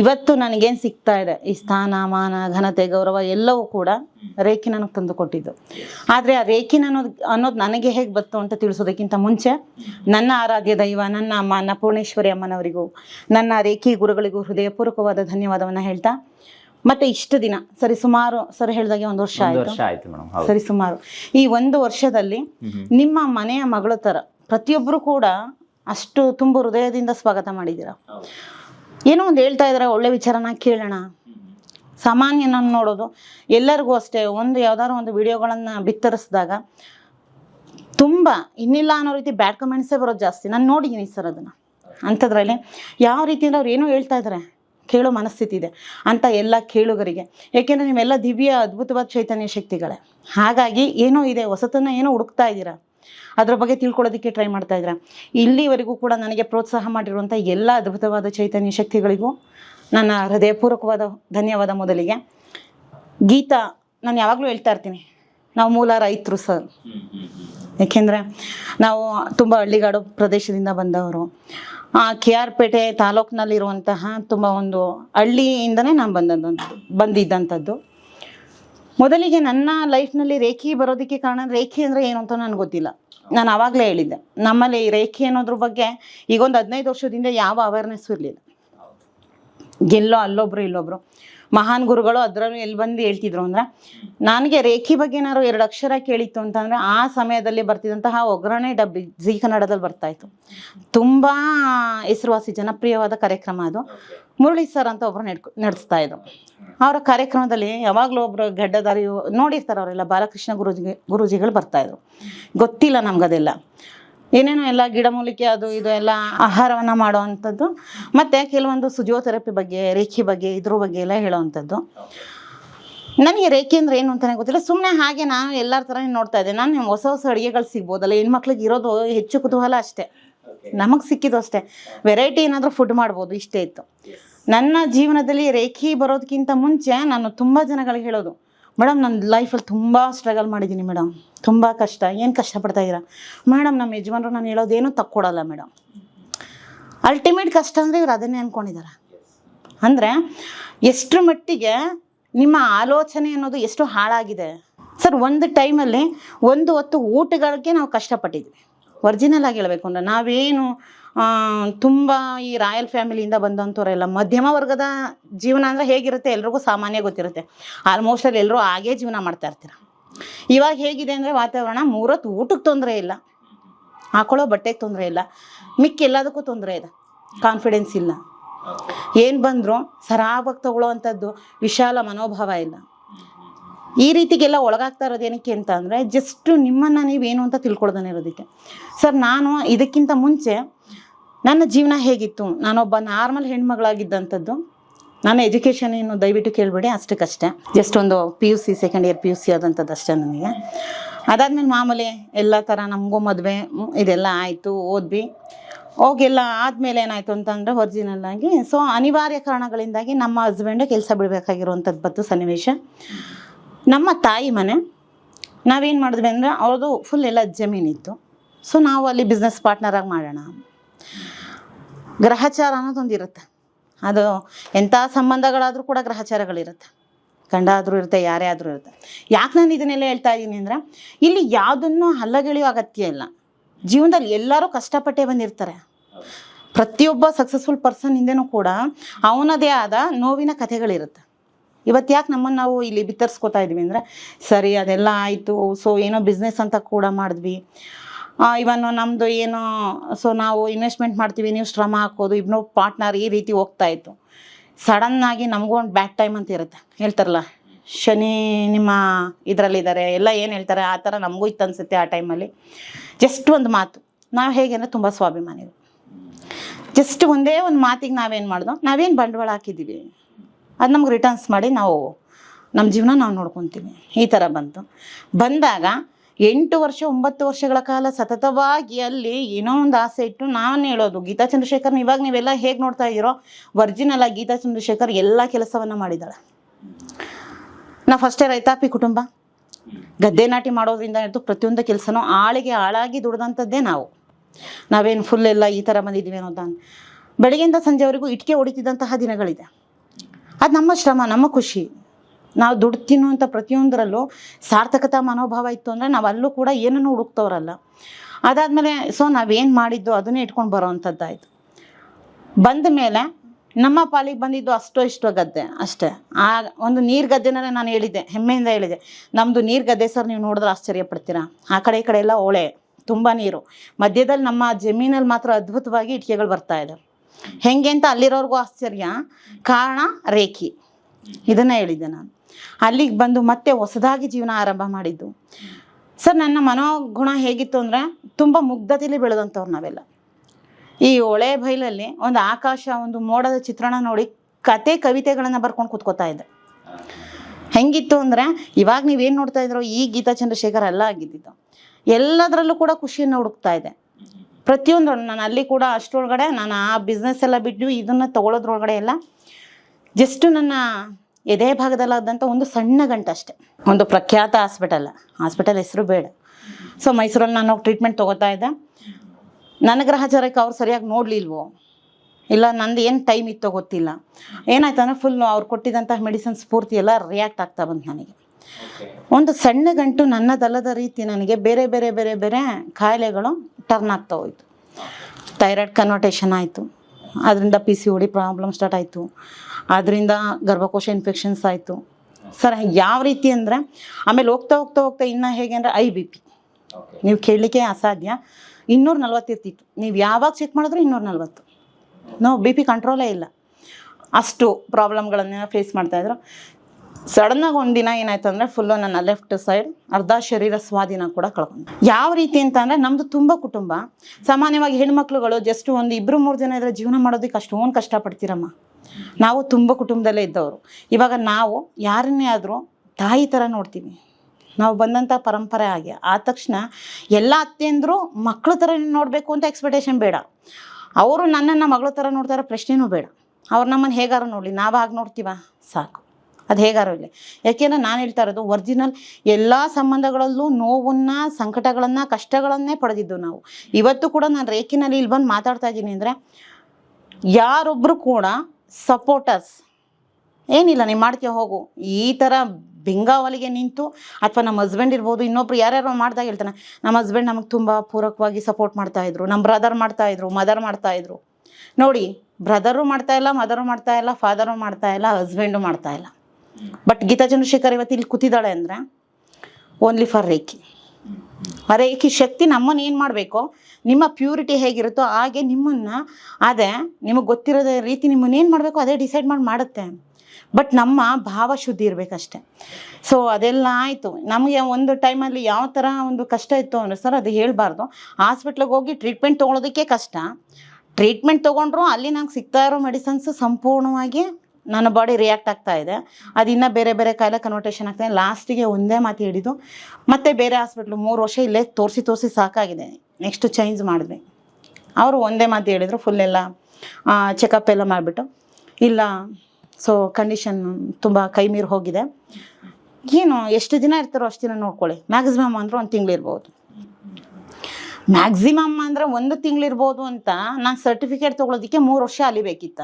ಇವತ್ತು ನನಗೇನು ಸಿಗ್ತಾ ಇದೆ? ಈ ಸ್ಥಾನ ಮಾನ ಘನತೆ ಗೌರವ ಎಲ್ಲವೂ ಕೂಡ ರೇಖಿ ನನಗೆ ತಂದು ಕೊಟ್ಟಿದ್ದು. ಆದರೆ ಆ ರೇಖಿನ ಅನ್ನೋದು ಅನ್ನೋದು ನನಗೆ ಹೇಗೆ ಬಂತು ಅಂತ ತಿಳಿಸೋದಕ್ಕಿಂತ ಮುಂಚೆ ನನ್ನ ಆರಾಧ್ಯ ದೈವ ನನ್ನ ಅಮ್ಮ ಅನ್ನಪೂರ್ಣೇಶ್ವರಿ ಅಮ್ಮನವರಿಗೂ ನನ್ನ ರೇಖಿ ಗುರುಗಳಿಗೂ ಹೃದಯಪೂರ್ವಕವಾದ ಧನ್ಯವಾದವನ್ನು ಹೇಳ್ತಾ ಮತ್ತೆ ಇಷ್ಟು ದಿನ ಸರಿ ಸುಮಾರು ಸರ್ ಹೇಳಿದಾಗೆ ಒಂದು ವರ್ಷ ಆಯಿತು. ಸರಿ ಸುಮಾರು. ಈ ಒಂದು ವರ್ಷದಲ್ಲಿ ನಿಮ್ಮ ಮನೆಯ ಮಗಳ ಥರ ಪ್ರತಿಯೊಬ್ಬರು ಕೂಡ ಅಷ್ಟು ತುಂಬ ಹೃದಯದಿಂದ ಸ್ವಾಗತ ಮಾಡಿದ್ದೀರ? ಏನೋ ಒಂದು ಹೇಳ್ತಾ ಇದ್ದಾರೆ ಒಳ್ಳೆ ವಿಚಾರನ ಕೇಳೋಣ. ಸಾಮಾನ್ಯ ನಾನು ನೋಡೋದು ಎಲ್ಲರಿಗೂ ಅಷ್ಟೇ ಒಂದು ಯಾವ್ದಾದ್ರು ಒಂದು ವಿಡಿಯೋಗಳನ್ನು ಬಿತ್ತರಿಸಿದಾಗ ತುಂಬ ಇನ್ನಿಲ್ಲ ಅನ್ನೋ ರೀತಿ ಬ್ಯಾಡ್ ಕಮೆಂಟ್ಸೇ ಬರೋದು ಜಾಸ್ತಿ. ನಾನು ನೋಡಿದ್ದೀನಿ ಸರ್ ಅದನ್ನು. ಅಂಥದ್ರಲ್ಲಿ ಯಾವ ರೀತಿಯಿಂದ ಅವ್ರು ಏನೋ ಹೇಳ್ತಾ ಇದ್ದಾರೆ ಕೇಳೋ ಮನಸ್ಥಿತಿ ಇದೆ ಅಂತ ಎಲ್ಲ ಕೇಳುಗರಿಗೆ. ಏಕೆಂದರೆ ನೀವೆಲ್ಲ ದಿವ್ಯ ಅದ್ಭುತವಾದ ಚೈತನ್ಯ ಶಕ್ತಿಗಳೇ. ಹಾಗಾಗಿ ಏನೋ ಇದೆ ಹೊಸತನ್ನ ಏನೋ ಹುಡುಕ್ತಾ ಇದ್ದೀರಾ. ಅದ್ರ ಬಗ್ಗೆ ತಿಳ್ಕೊಳ್ಳೋದಕ್ಕೆ ಟ್ರೈ ಮಾಡ್ತಾ ಇದ್ದೀರಾ ಇಲ್ಲಿವರೆಗೂ ಕೂಡ ನನಗೆ ಪ್ರೋತ್ಸಾಹ ಮಾಡಿರುವಂಥ ಎಲ್ಲ ಅದ್ಭುತವಾದ ಚೈತನ್ಯ ಶಕ್ತಿಗಳಿಗೂ ನನ್ನ ಹೃದಯಪೂರ್ವಕವಾದ ಧನ್ಯವಾದ ಮೊದಲಿಗೆ. ಗೀತಾ, ನಾನು ಯಾವಾಗಲೂ ಹೇಳ್ತಾ ಇರ್ತೀನಿ, ನಾವು ಮೂಲ ರೈತರು ಸರ್ ಏಕೆಂದರೆ ನಾವು ತುಂಬ ಹಳ್ಳಿಗಾಡು ಪ್ರದೇಶದಿಂದ ಬಂದವರು. ಕೆ ಆರ್ ಪೇಟೆ ತಾಲೂಕಿನಲ್ಲಿರುವಂತಹ ತುಂಬ ಒಂದು ಹಳ್ಳಿಯಿಂದನೇ ನಾನು ಬಂದದ್ದು ಬಂದಿದ್ದಂಥದ್ದು ಮೊದಲಿಗೆ ನನ್ನ ಲೈಫ್ನಲ್ಲಿ ರೇಖೆ ಬರೋದಕ್ಕೆ ಕಾರಣ ರೇಖೆ ಅಂದರೆ ಏನು ಅಂತ ನನಗೆ ಗೊತ್ತಿಲ್ಲ. ನಾನು ಆವಾಗಲೇ ಹೇಳಿದ್ದೆ. ನಮ್ಮಲ್ಲಿ ರೇಖೆ ಅನ್ನೋದ್ರ ಬಗ್ಗೆ ಈಗ ಒಂದು ಹದಿನೈದು ವರ್ಷದಿಂದ ಯಾವ ಅವೇರ್ನೆಸ್ಸು ಇರಲಿಲ್ಲ. ಎಲ್ಲೋ ಅಲ್ಲೊಬ್ರು ಇಲ್ಲೊಬ್ರು. ಮಹಾನ್ ಗುರುಗಳು ಅದರಲ್ಲೂ ಎಲ್ಲಿ ಬಂದು ಹೇಳ್ತಿದ್ರು ಅಂದ್ರೆ, ನನಗೆ ರೇಖಿ ಬಗ್ಗೆ ಏನಾದ್ರು ಎರಡು ಅಕ್ಷರ ಕೇಳಿತ್ತು ಅಂತಂದರೆ, ಆ ಸಮಯದಲ್ಲಿ ಬರ್ತಿದ್ದಂತಹ ಒಗ್ಗರಣೆ ಡಬ್ಬಿ ಜಿ ಕನ್ನಡದಲ್ಲಿ ಬರ್ತಾ ಇತ್ತು. ತುಂಬ ಹೆಸರುವಾಸಿ, ಜನಪ್ರಿಯವಾದ ಕಾರ್ಯಕ್ರಮ ಅದು. ಮುರಳಿ ಸರ್ ಅಂತ ಒಬ್ರು ನಡೆಸ್ತಾ ಇದ್ರು. ಅವರ ಕಾರ್ಯಕ್ರಮದಲ್ಲಿ ಯಾವಾಗಲೂ ಒಬ್ರು ಗಡ್ಡದಾರಿ, ನೋಡಿರ್ತಾರೆ ಅವರೆಲ್ಲ, ಬಾಲಕೃಷ್ಣ ಗುರುಜಿ, ಗುರೂಜಿಗಳು ಬರ್ತಾ ಇದ್ರು. ಗೊತ್ತಿಲ್ಲ ನಮ್ಗದೆಲ್ಲ. ಏನೇನೋ ಎಲ್ಲ ಗಿಡಮೂಲಿಕೆ ಅದು ಇದು ಎಲ್ಲ ಆಹಾರವನ್ನು ಮಾಡುವಂಥದ್ದು. ಮತ್ತು ಕೆಲವೊಂದು ಸುಜಿಯೋಥೆರಪಿ ಬಗ್ಗೆ ರೇಖಿ ಬಗ್ಗೆ ಇದ್ರ ಬಗ್ಗೆ ಎಲ್ಲ ಹೇಳೋವಂಥದ್ದು. ನನಗೆ ರೇಖೆ ಅಂದ್ರೆ ಏನು ಅಂತಲೇ ಗೊತ್ತಿಲ್ಲ. ಸುಮ್ಮನೆ ಹಾಗೆ ನಾನು ಎಲ್ಲರ ಥರ ನೋಡ್ತಾ ಇದ್ದೆ. ನಾನು ಹೊಸ ಹೊಸ ಅಡುಗೆಗಳು ಸಿಗ್ಬೋದಲ್ಲ ಹೆಣ್ಮಕ್ಳಿಗೆ ಇರೋದು ಹೆಚ್ಚು ಕುತೂಹಲ ಅಷ್ಟೇ. ನಮಗೆ ಸಿಕ್ಕಿದ್ದು ಅಷ್ಟೇ. ವೆರೈಟಿ ಏನಾದರೂ ಫುಡ್ ಮಾಡ್ಬೋದು ಇಷ್ಟೇ ಇತ್ತು. ನನ್ನ ಜೀವನದಲ್ಲಿ ರೇಖಿ ಬರೋದಕ್ಕಿಂತ ಮುಂಚೆ ನಾನು ತುಂಬ ಜನಗಳಿಗೆ ಹೇಳೋದು ಮೇಡಮ್ ನನ್ನ ಲೈಫಲ್ಲಿ ತುಂಬ ಸ್ಟ್ರಗಲ್ ಮಾಡಿದ್ದೀನಿ ಮೇಡಮ್ ತುಂಬ ಕಷ್ಟ. ಏನು ಕಷ್ಟಪಡ್ತಾ ಇದ್ದೀರಾ? ಮೇಡಮ್ ನಮ್ಮ ಯಜಮಾನರು ನಾನು ಹೇಳೋದೇನು ತಕ್ಕೊಡಲ್ಲ ಮೇಡಮ್ ಅಲ್ಟಿಮೇಟ್ ಕಷ್ಟ ಅಂದರೆ ಇವ್ರು ಅದನ್ನೇ ಅಂದ್ಕೊಂಡಿದ್ದಾರೆ ಅಂದರೆ ಎಷ್ಟರ ಮಟ್ಟಿಗೆ ನಿಮ್ಮ ಆಲೋಚನೆ ಅನ್ನೋದು ಎಷ್ಟು ಹಾಳಾಗಿದೆ. ಸರ್ ಒಂದು ಟೈಮಲ್ಲಿ ಒಂದು ಹೊತ್ತು ಊಟಗಳಿಗೆ ನಾವು ಕಷ್ಟಪಟ್ಟಿದ್ವಿ. ಒರಿಜಿನಲ್ ಆಗಿ ಹೇಳಬೇಕು ಅಂದ್ರೆ ನಾವೇನು ತುಂಬ ಈ ರಾಯಲ್ ಫ್ಯಾಮಿಲಿಯಿಂದ ಬಂದಂಥವರೆಲ್ಲ ಮಧ್ಯಮ ವರ್ಗದ ಜೀವನ ಅಂದರೆ ಹೇಗಿರುತ್ತೆ? ಎಲ್ರಿಗೂ ಸಾಮಾನ್ಯ ಗೊತ್ತಿರುತ್ತೆ. ಆಲ್ಮೋಸ್ಟ್ ಅಲ್ಲಿ ಎಲ್ಲರೂ ಹಾಗೇ ಜೀವನ ಮಾಡ್ತಾ ಇರ್ತೀರ. ಇವಾಗ ಹೇಗಿದೆ ಅಂದರೆ ವಾತಾವರಣ ಮೂರತ್ತು ಊಟಕ್ಕೆ ತೊಂದರೆ ಇಲ್ಲ. ಹಾಕೊಳ್ಳೋ ಬಟ್ಟೆಗೆ ತೊಂದರೆ ಇಲ್ಲ. ಮಿಕ್ಕ ಎಲ್ಲದಕ್ಕೂ ತೊಂದರೆ ಇದೆ. ಕಾನ್ಫಿಡೆನ್ಸ್ ಇಲ್ಲ. ಏನು ಬಂದರೂ ಸರಾಗವಾಗಿ ತಗೊಳ್ಳೋ ಅಂಥದ್ದು ವಿಶಾಲ ಮನೋಭಾವ ಇಲ್ಲ. ಈ ರೀತಿಗೆಲ್ಲ ಒಳಗಾಗ್ತಾ ಇರೋದು ಏನಕ್ಕೆ ಅಂತ ಅಂದರೆ ಜಸ್ಟ್ ನಿಮ್ಮನ್ನು ನೀವೇನು ಅಂತ ತಿಳ್ಕೊಳ್ದಾನೆ ಇರೋದಕ್ಕೆ. ಸರ್, ನಾನು ಇದಕ್ಕಿಂತ ಮುಂಚೆ ನನ್ನ ಜೀವನ ಹೇಗಿತ್ತು? ನಾನೊಬ್ಬ ನಾರ್ಮಲ್ ಹೆಣ್ಮಗಳಾಗಿದ್ದಂಥದ್ದು. ನನ್ನ ಎಜುಕೇಷನ್ ಏನು ದಯವಿಟ್ಟು ಕೇಳಬೇಡಿ ಅಷ್ಟಕ್ಕಷ್ಟೇ ಜಸ್ಟ್ ಒಂದು P U C second year P U C ಆದಂಥದ್ದು ಅಷ್ಟೇ ನನಗೆ. ಅದಾದ್ಮೇಲೆ ಮಾಮೂಲಿ ಎಲ್ಲ ಥರ ನಮಗೂ ಮದುವೆ ಇದೆಲ್ಲ ಆಯಿತು, ಓದ್ವಿ. ಹೋಗೆಲ್ಲ ಆದಮೇಲೆ ಏನಾಯಿತು ಅಂತಂದರೆ ಒರಿಜಿನಲ್ ಆಗಿ ಸೊ ಅನಿವಾರ್ಯ ಕಾರಣಗಳಿಂದಾಗಿ ನಮ್ಮ ಹಸ್ಬೆಂಡ್ ಕೆಲಸ ಬಿಡಬೇಕಾಗಿರುವಂಥದ್ದು ಬಂತು ಸನ್ನಿವೇಶ. ನಮ್ಮ ತಾಯಿ ಮನೆ, ನಾವೇನು ಮಾಡಿದ್ವಿ ಅಂದರೆ ಅವ್ರದ್ದು ಫುಲ್ ಎಲ್ಲ ಜಮೀನಿತ್ತು. ಸೊ ನಾವು ಅಲ್ಲಿ ಬಿಸ್ನೆಸ್ ಪಾರ್ಟ್ನರಾಗಿ ಮಾಡೋಣ. ಗ್ರಹಚಾರ ಅನ್ನೋದೊಂದು ಇರುತ್ತೆ ಅದು ಎಂಥ ಸಂಬಂಧಗಳಾದರೂ ಕೂಡ ಗ್ರಹಚಾರಗಳಿರುತ್ತೆ. ಗಂಡ ಆದರೂ ಇರುತ್ತೆ, ಯಾರೇ ಆದರೂ ಇರುತ್ತೆ. ಯಾಕೆ ನಾನು ಇದನ್ನೆಲ್ಲ ಹೇಳ್ತಾ ಇದ್ದೀನಿ ಅಂದರೆ, ಇಲ್ಲಿ ಯಾವುದನ್ನು ಹಲ್ಲಗೆಳೆಯೋ ಅಗತ್ಯ ಇಲ್ಲ. ಜೀವನದಲ್ಲಿ ಎಲ್ಲರೂ ಕಷ್ಟಪಟ್ಟೆ ಬಂದಿರ್ತಾರೆ. ಪ್ರತಿಯೊಬ್ಬ ಸಕ್ಸಸ್ಫುಲ್ ಪರ್ಸನ್ ಹಿಂದೆನೂ ಕೂಡ ಅವನದೇ ಆದ ನೋವಿನ ಕಥೆಗಳಿರುತ್ತೆ. ಇವತ್ತು ಯಾಕೆ ನಮ್ಮನ್ನು ನಾವು ಇಲ್ಲಿ ಬಿತ್ತರಿಸ್ಕೊತಾ ಇದ್ವಿ ಅಂದರೆ, ಸರಿ ಅದೆಲ್ಲ ಆಯಿತು, ಸೊ ಏನೋ ಬಿಸ್ನೆಸ್ ಅಂತ ಕೂಡ ಮಾಡಿದ್ವಿ. ಇವನ್ ನಮ್ಮದು ಏನು ಸೊ ನಾವು ಇನ್ವೆಸ್ಟ್ಮೆಂಟ್ ಮಾಡ್ತೀವಿ, ನೀವು ಶ್ರಮ ಹಾಕೋದು ಇಬ್ನೋ ಪಾರ್ಟ್ನರ್ ಈ ರೀತಿ ಹೋಗ್ತಾ ಇತ್ತು. ಸಡನ್ನಾಗಿ ನಮಗೂ ಒಂದು ಬ್ಯಾಡ್ ಟೈಮ್ ಅಂತ ಇರುತ್ತೆ. ಹೇಳ್ತಾರಲ್ಲ, ಶನಿ ನಿಮ್ಮ ಇದರಲ್ಲಿದ್ದಾರೆ, ಎಲ್ಲ ಏನು ಹೇಳ್ತಾರೆ, ಆ ಥರ ನಮಗೂ ಇತ್ತು ಅನಿಸುತ್ತೆ ಆ ಟೈಮಲ್ಲಿ ಜಸ್ಟ್ ಒಂದು ಮಾತು, ನಾವು ಹೇಗೆ ಅಂದರೆ ತುಂಬ ಸ್ವಾಭಿಮಾನಿಗಳು. ಜಸ್ಟ್ ಒಂದೇ ಒಂದು ಮಾತಿಗೆ ನಾವೇನು ಮಾಡ್ದೋ, ನಾವೇನು ಬಂಡವಾಳ ಹಾಕಿದ್ದೀವಿ. ಅದು ನಮ್ಗೆ ರಿಟರ್ನ್ಸ್ ಮಾಡಿ ನಾವು ನಮ್ಮ ಜೀವನ ನಾವು ನೋಡ್ಕೊತೀವಿ. ಈ ಥರ ಬಂತು. ಬಂದಾಗ ಎಂಟು ವರ್ಷ, ಒಂಬತ್ತು ವರ್ಷಗಳ ಕಾಲ ಸತತವಾಗಿ ಅಲ್ಲಿ ಏನೋ ಒಂದು ಆಸೆ ಇಟ್ಟು ನಾನು ಹೇಳೋದು, ಗೀತಾ ಚಂದ್ರಶೇಖರ್ನ ಇವಾಗ ನೀವೆಲ್ಲ ಹೇಗೆ ನೋಡ್ತಾ ಇದ್ದೀರೋ, ಒರಿಜಿನಲ್ ಗೀತಾ ಚಂದ್ರಶೇಖರ್ ಎಲ್ಲ ಕೆಲಸವನ್ನು ಮಾಡಿದ್ದಾಳೆ. ನಾ ಫಸ್ಟೇ ರೈತಾಪಿ ಕುಟುಂಬ. ಗದ್ದೆ ನಾಟಿ ಮಾಡೋದ್ರಿಂದ ಹಿಡಿದು ಪ್ರತಿಯೊಂದು ಕೆಲಸನೂ ಆಳಿಗೆ ಆಳಾಗಿ ದುಡ್ದಂಥದ್ದೇ ನಾವು. ನಾವೇನು ಫುಲ್ ಎಲ್ಲ ಈ ಥರ ಬಂದಿದ್ದೀವಿ ಅನ್ನೋದ ಬೆಳಗ್ಗೆಯಿಂದ ಸಂಜೆವರೆಗೂ ಇಟ್ಕೆ ಹೊಡಿತಿದ್ದಂತಹ ದಿನಗಳಿದೆ. ಅದು ನಮ್ಮ ಶ್ರಮ, ನಮ್ಮ ಖುಷಿ. ನಾವು ದುಡ್ಡು ತಿನ್ನುವಂಥ ಪ್ರತಿಯೊಂದರಲ್ಲೂ ಸಾರ್ಥಕತಾ ಮನೋಭಾವ ಇತ್ತು ಅಂದರೆ ನಾವು ಅಲ್ಲೂ ಕೂಡ ಏನನ್ನು ಹುಡುಕ್ತವ್ರಲ್ಲ. ಅದಾದಮೇಲೆ ಸೊ ನಾವೇನು ಮಾಡಿದ್ದು ಅದನ್ನೇ ಇಟ್ಕೊಂಡು ಬರೋ ಅಂಥದ್ದಾಯಿತು ಬಂದ ಮೇಲೆ ನಮ್ಮ ಪಾಲಿಗೆ ಬಂದಿದ್ದು ಅಷ್ಟೋ ಇಷ್ಟೋ ಗದ್ದೆ ಅಷ್ಟೇ. ಆ ಒಂದು ನೀರು ಗದ್ದೆನೇ ನಾನು ಹೇಳಿದ್ದೆ, ಹೆಮ್ಮೆಯಿಂದ ಹೇಳಿದೆ ನಮ್ಮದು ನೀರು ಗದ್ದೆ ಸರ್ ನೀವು ನೋಡಿದ್ರೆ ಆಶ್ಚರ್ಯ ಪಡ್ತೀರಾ? ಆ ಕಡೆ ಈ ಕಡೆ ಎಲ್ಲ ಹೊಳೆ ತುಂಬ ನೀರು. ಮಧ್ಯದಲ್ಲಿ ನಮ್ಮ ಜಮೀನಲ್ಲಿ ಮಾತ್ರ ಅದ್ಭುತವಾಗಿ ಇಟ್ಕೆಗಳು ಬರ್ತಾ ಇದೆ. ಹೆಂಗೆ ಅಂತ ಅಲ್ಲಿರೋರ್ಗೂ ಆಶ್ಚರ್ಯ. ಕಾರಣ ರೇಖಿ. ಇದನ್ನ ಹೇಳಿದ್ದೆ ನಾನು. ಅಲ್ಲಿಗೆ ಬಂದು ಮತ್ತೆ ಹೊಸದಾಗಿ ಜೀವನ ಆರಂಭ ಮಾಡಿದ್ದು. ಸರ್, ನನ್ನ ಮನೋಗುಣ ಹೇಗಿತ್ತು ಅಂದರೆ ತುಂಬ ಮುಗ್ಧತೆಯಲ್ಲಿ ಬೆಳೆದಂಥವ್ರು ನಾವೆಲ್ಲ. ಈ ಹೊಳೆ ಬೈಲಲ್ಲಿ ಒಂದು ಆಕಾಶ, ಒಂದು ಮೋಡದ ಚಿತ್ರಣ ನೋಡಿ ಕತೆ, ಕವಿತೆಗಳನ್ನು ಬರ್ಕೊಂಡು ಕೂತ್ಕೋತಾ ಇದ್ದೆ. ಹೆಂಗಿತ್ತು ಅಂದರೆ ಇವಾಗ ನೀವೇನು ನೋಡ್ತಾ ಇದ್ರೋ ಈ ಗೀತಾ ಚಂದ್ರಶೇಖರ್ ಎಲ್ಲ ಆಗಿದ್ದಿದ್ದು. ಎಲ್ಲದರಲ್ಲೂ ಕೂಡ ಖುಷಿಯನ್ನು ಹುಡುಕ್ತಾ ಇದೆ ಪ್ರತಿಯೊಂದು ನಾನು ಅಲ್ಲಿ ಕೂಡ ಅಷ್ಟರೊಳಗಡೆ ನಾನು ಆ ಬಿಸ್ನೆಸ್ ಎಲ್ಲ ಬಿಟ್ಟು ಇದನ್ನು ತಗೊಳ್ಳೋದ್ರೊಳಗಡೆ ಎಲ್ಲ ಜಸ್ಟ್ ನನ್ನ ಎದೆ ಭಾಗದಲ್ಲಾದಂಥ ಒಂದು ಸಣ್ಣ ಗಂಟೆ ಅಷ್ಟೆ. ಒಂದು ಪ್ರಖ್ಯಾತ ಹಾಸ್ಪಿಟಲ್ ಹಾಸ್ಪಿಟಲ್ ಹೆಸರು ಬೇಡ. ಸೊ ಮೈಸೂರಲ್ಲಿ ನಾನು ಟ್ರೀಟ್ಮೆಂಟ್ ತೊಗೋತಾ ಇದ್ದೆ. ನನ್ನ ಗ್ರಹಚಾರಕ್ಕೆ ಅವ್ರು ಸರಿಯಾಗಿ ನೋಡಲಿಲ್ವೋ? ಇಲ್ಲ, ನಂದು ಏನು ಟೈಮ್ ಇತ್ತೋ ಗೊತ್ತಿಲ್ಲ. ಏನಾಯ್ತು ಅಂದರೆ ಫುಲ್ ಅವ್ರು ಕೊಟ್ಟಿದ್ದಂಥ ಮೆಡಿಸಿನ್ಸ್ ಪೂರ್ತಿ ಎಲ್ಲ ರಿಯಾಕ್ಟ್ ಆಗ್ತಾ ಬಂತು ನನಗೆ. ಒಂದು ಸಣ್ಣ ಗಂಟು ನನ್ನದಲ್ಲದ ರೀತಿ ನನಗೆ ಬೇರೆ ಬೇರೆ ಬೇರೆ ಬೇರೆ ಕಾಯಿಲೆಗಳು ಟರ್ನ್ ಆಗ್ತಾ ಹೋಯಿತು. ಥೈರಾಯ್ಡ್ ಕನ್ವರ್ಟೇಷನ್ ಆಯಿತು. ಅದರಿಂದ P C O D problem start ಆಯಿತು. ಅದರಿಂದ ಗರ್ಭಕೋಶ ಇನ್ಫೆಕ್ಷನ್ಸ್ ಆಯಿತು. ಸರ್ ಯಾವ ರೀತಿ ಅಂದರೆ ಆಮೇಲೆ ಹೋಗ್ತಾ ಹೋಗ್ತಾ ಹೋಗ್ತಾ ಇನ್ನೂ ಹೇಗೆ ಅಂದರೆ ಐ ಬಿ ಪಿ ನೀವು ಕೇಳಲಿಕ್ಕೆ ಅಸಾಧ್ಯ. ಇನ್ನೂರ ನಲ್ವತ್ತು ಇರ್ತಿತ್ತು. ನೀವು ಯಾವಾಗ ಚೆಕ್ ಮಾಡಿದ್ರು ಇನ್ನೂರ ನಲ್ವತ್ತು. ನೋ ಬಿ ಪಿ ಕಂಟ್ರೋಲೇ ಇಲ್ಲ. ಅಷ್ಟು ಪ್ರಾಬ್ಲಮ್ಗಳನ್ನೆಲ್ಲ ಫೇಸ್ ಮಾಡ್ತಾಯಿದ್ರು ಸಡನ್ನಾಗಿ ಒಂದಿನ ಏನಾಯ್ತು ಅಂದರೆ ಫುಲ್ಲು ನನ್ನ ಲೆಫ್ಟ್ ಸೈಡ್ ಅರ್ಧ ಶರೀರ ಸ್ವಾಧೀನ ಕೂಡ ಕಳ್ಕೊಂಡೆ. ಯಾವ ರೀತಿ ಅಂತ ಅಂದರೆ ನಮ್ಮದು ತುಂಬ ಕುಟುಂಬ ಸಾಮಾನ್ಯವಾಗಿ ಹೆಣ್ಮಕ್ಳುಗಳು ಜಸ್ಟ್ ಒಂದು ಇಬ್ಬರು ಮೂರು ಜನ ಇದ್ರೆ ಜೀವನ ಮಾಡೋದಕ್ಕೆ ಅಷ್ಟೊಂದು ಕಷ್ಟಪಡ್ತೀರಮ್ಮ. ನಾವು ತುಂಬ ಕುಟುಂಬದಲ್ಲೇ ಇದ್ದವರು. ಇವಾಗ ನಾವು ಯಾರನ್ನೇ ಆದರೂ ತಾಯಿ ಥರ ನೋಡ್ತೀವಿ. ನಾವು ಬಂದಂಥ ಪರಂಪರೆ ಆಗಿ ಆದ ತಕ್ಷಣ ಎಲ್ಲ ಅತ್ತೆಂದರು ಮಕ್ಕಳ ಥರ ನೋಡಬೇಕು ಅಂತ ಎಕ್ಸ್ಪೆಕ್ಟೇಷನ್ ಬೇಡ. ಅವರು ನನ್ನನ್ನು ಮಗಳ ಥರ ನೋಡ್ತಾರೆ ಪ್ರಶ್ನೆನೂ ಬೇಡ. ಅವ್ರು ನಮ್ಮನ್ನು ಹೇಗಾರ ನೋಡಲಿ. ನಾವು ಹಾಗೆ ನೋಡ್ತೀವ? ಸಾಕು. ಅದು ಹೇಗಾರು ಇಲ್ಲ ಯಾಕೆಂದರೆ ನಾನು ಹೇಳ್ತಾ ಇರೋದು ಒರಿಜಿನಲ್ ಎಲ್ಲ ಸಂಬಂಧಗಳಲ್ಲೂ ನೋವನ್ನು, ಸಂಕಟಗಳನ್ನು, ಕಷ್ಟಗಳನ್ನೇ ಪಡೆದಿದ್ದು ನಾವು. ಇವತ್ತು ಕೂಡ ನಾನು ರೇಖಿನಲ್ಲಿ ಇಲ್ಲಿ ಬಂದು ಮಾತಾಡ್ತಾ ಇದ್ದೀನಿ ಅಂದರೆ ಯಾರೊಬ್ಬರು ಕೂಡ ಸಪೋರ್ಟರ್ಸ್ ಏನಿಲ್ಲ ನೀವು ಮಾಡ್ತೀಯ ಹೋಗು. ಈ ಥರ ಬೆಂಗಾವಲಿಗೆ ನಿಂತು, ಅಥವಾ ನಮ್ಮ ಹಸ್ಬೆಂಡ್ ಇರ್ಬೋದು, ಇನ್ನೊಬ್ರು ಯಾರ್ಯಾರು ಮಾಡ್ದಾಗ ಹೇಳ್ತಾನೆ, ನಮ್ಮ ಹಸ್ಬೆಂಡ್ ನಮಗೆ ತುಂಬ ಪೂರಕವಾಗಿ ಸಪೋರ್ಟ್ ಮಾಡ್ತಾಯಿದ್ರು ನಮ್ಮ ಬ್ರದರ್ ಮಾಡ್ತಾಯಿದ್ರು ಮದರ್ ಮಾಡ್ತಾಯಿದ್ರು ನೋಡಿ ಬ್ರದರು ಮಾಡ್ತಾ ಇಲ್ಲ ಮದರು ಮಾಡ್ತಾ ಇಲ್ಲ ಫಾದರು ಮಾಡ್ತಾ ಇಲ್ಲ ಹಸ್ಬೆಂಡು ಮಾಡ್ತಾ ಇಲ್ಲ. ಬಟ್ ಗೀತಾ ಚಂದ್ರಶೇಖರ್ ಇವತ್ತು ಇಲ್ಲಿ ಕೂತಿದ್ದಾಳೆ ಅಂದರೆ ಓನ್ಲಿ ಫಾರ್ ರೇಖಿ ಆ ಈ ಶಕ್ತಿ ನಮ್ಮನ್ನು ಏನು ಮಾಡಬೇಕು? ನಿಮ್ಮ ಪ್ಯೂರಿಟಿ ಹೇಗಿರುತ್ತೋ ಹಾಗೆ ನಿಮ್ಮನ್ನು, ಅದೇ ನಿಮಗೆ ಗೊತ್ತಿರೋದ ರೀತಿ ನಿಮ್ಮನ್ನು ಏನು ಮಾಡಬೇಕು? ಅದೇ ಡಿಸೈಡ್ ಮಾಡಿ, ಮಾಡುತ್ತೆ. ಬಟ್ ನಮ್ಮ ಭಾವ ಶುದ್ಧಿ ಇರಬೇಕಷ್ಟೆ. ಸೊ ಅದೆಲ್ಲ ಆಯಿತು. ನಮಗೆ ಒಂದು ಟೈಮಲ್ಲಿ ಯಾವ ಥರ ಒಂದು ಕಷ್ಟ ಇತ್ತು ಅಂದರೆ ಸರ್ ಅದು ಹೇಳಬಾರ್ದು. ಹಾಸ್ಪಿಟ್ಲಿಗೆ ಹೋಗಿ ಟ್ರೀಟ್ಮೆಂಟ್ ತೊಗೊಳೋದಕ್ಕೆ ಕಷ್ಟ. ಟ್ರೀಟ್ಮೆಂಟ್ ತೊಗೊಂಡ್ರು ಅಲ್ಲಿ ನಂಗೆ ಸಿಗ್ತಾ ಇರೋ ಮೆಡಿಸನ್ಸ್ ಸಂಪೂರ್ಣವಾಗಿ ನನ್ನ ಬಾಡಿ ರಿಯಾಕ್ಟ್ ಆಗ್ತಾ ಇದೆ. ಅದು ಇನ್ನೂ ಬೇರೆ ಬೇರೆ ಕಾಯಿಲೆ ಕನ್ವರ್ಟೇಷನ್ ಆಗ್ತಾ ಇದೆ. ಲಾಸ್ಟಿಗೆ ಒಂದೇ ಮಾತು ಹಿಡಿದು ಮತ್ತೆ ಬೇರೆ ಹಾಸ್ಪಿಟ್ಲು ಮೂರು ವರ್ಷ ಇಲ್ಲೇ ತೋರಿಸಿ ತೋರಿಸಿ ಸಾಕಾಗಿದೆ. ನೆಕ್ಸ್ಟ್ ಚೇಂಜ್ ಮಾಡಿದ್ವಿ. ಅವರು ಒಂದೇ ಮಾತು ಹೇಳಿದರು ಫುಲ್ ಎಲ್ಲ ಚೆಕಪ್ ಎಲ್ಲ ಮಾಡಿಬಿಟ್ಟು. ಇಲ್ಲ ಸೊ ಕಂಡೀಷನ್ ತುಂಬ ಕೈ ಮೀರಿ ಹೋಗಿದೆ. ಏನು, ಎಷ್ಟು ದಿನ ಇರ್ತಾರೋ ಅಷ್ಟು ದಿನ ನೋಡ್ಕೊಳ್ಳಿ. ಮ್ಯಾಕ್ಸಿಮಮ್ ಅಂದ್ರೆ ಒಂದು ತಿಂಗಳು ಇರ್ಬೋದು. ಮ್ಯಾಕ್ಸಿಮಮ್ ಅಂದರೆ ಒಂದು ತಿಂಗಳಿರ್ಬೋದು ಅಂತ ನಾನು ಸರ್ಟಿಫಿಕೇಟ್ ತೊಗೊಳೋದಕ್ಕೆ ಮೂರು ವರ್ಷ ಅಲಿಬೇಕಿತ್ತ.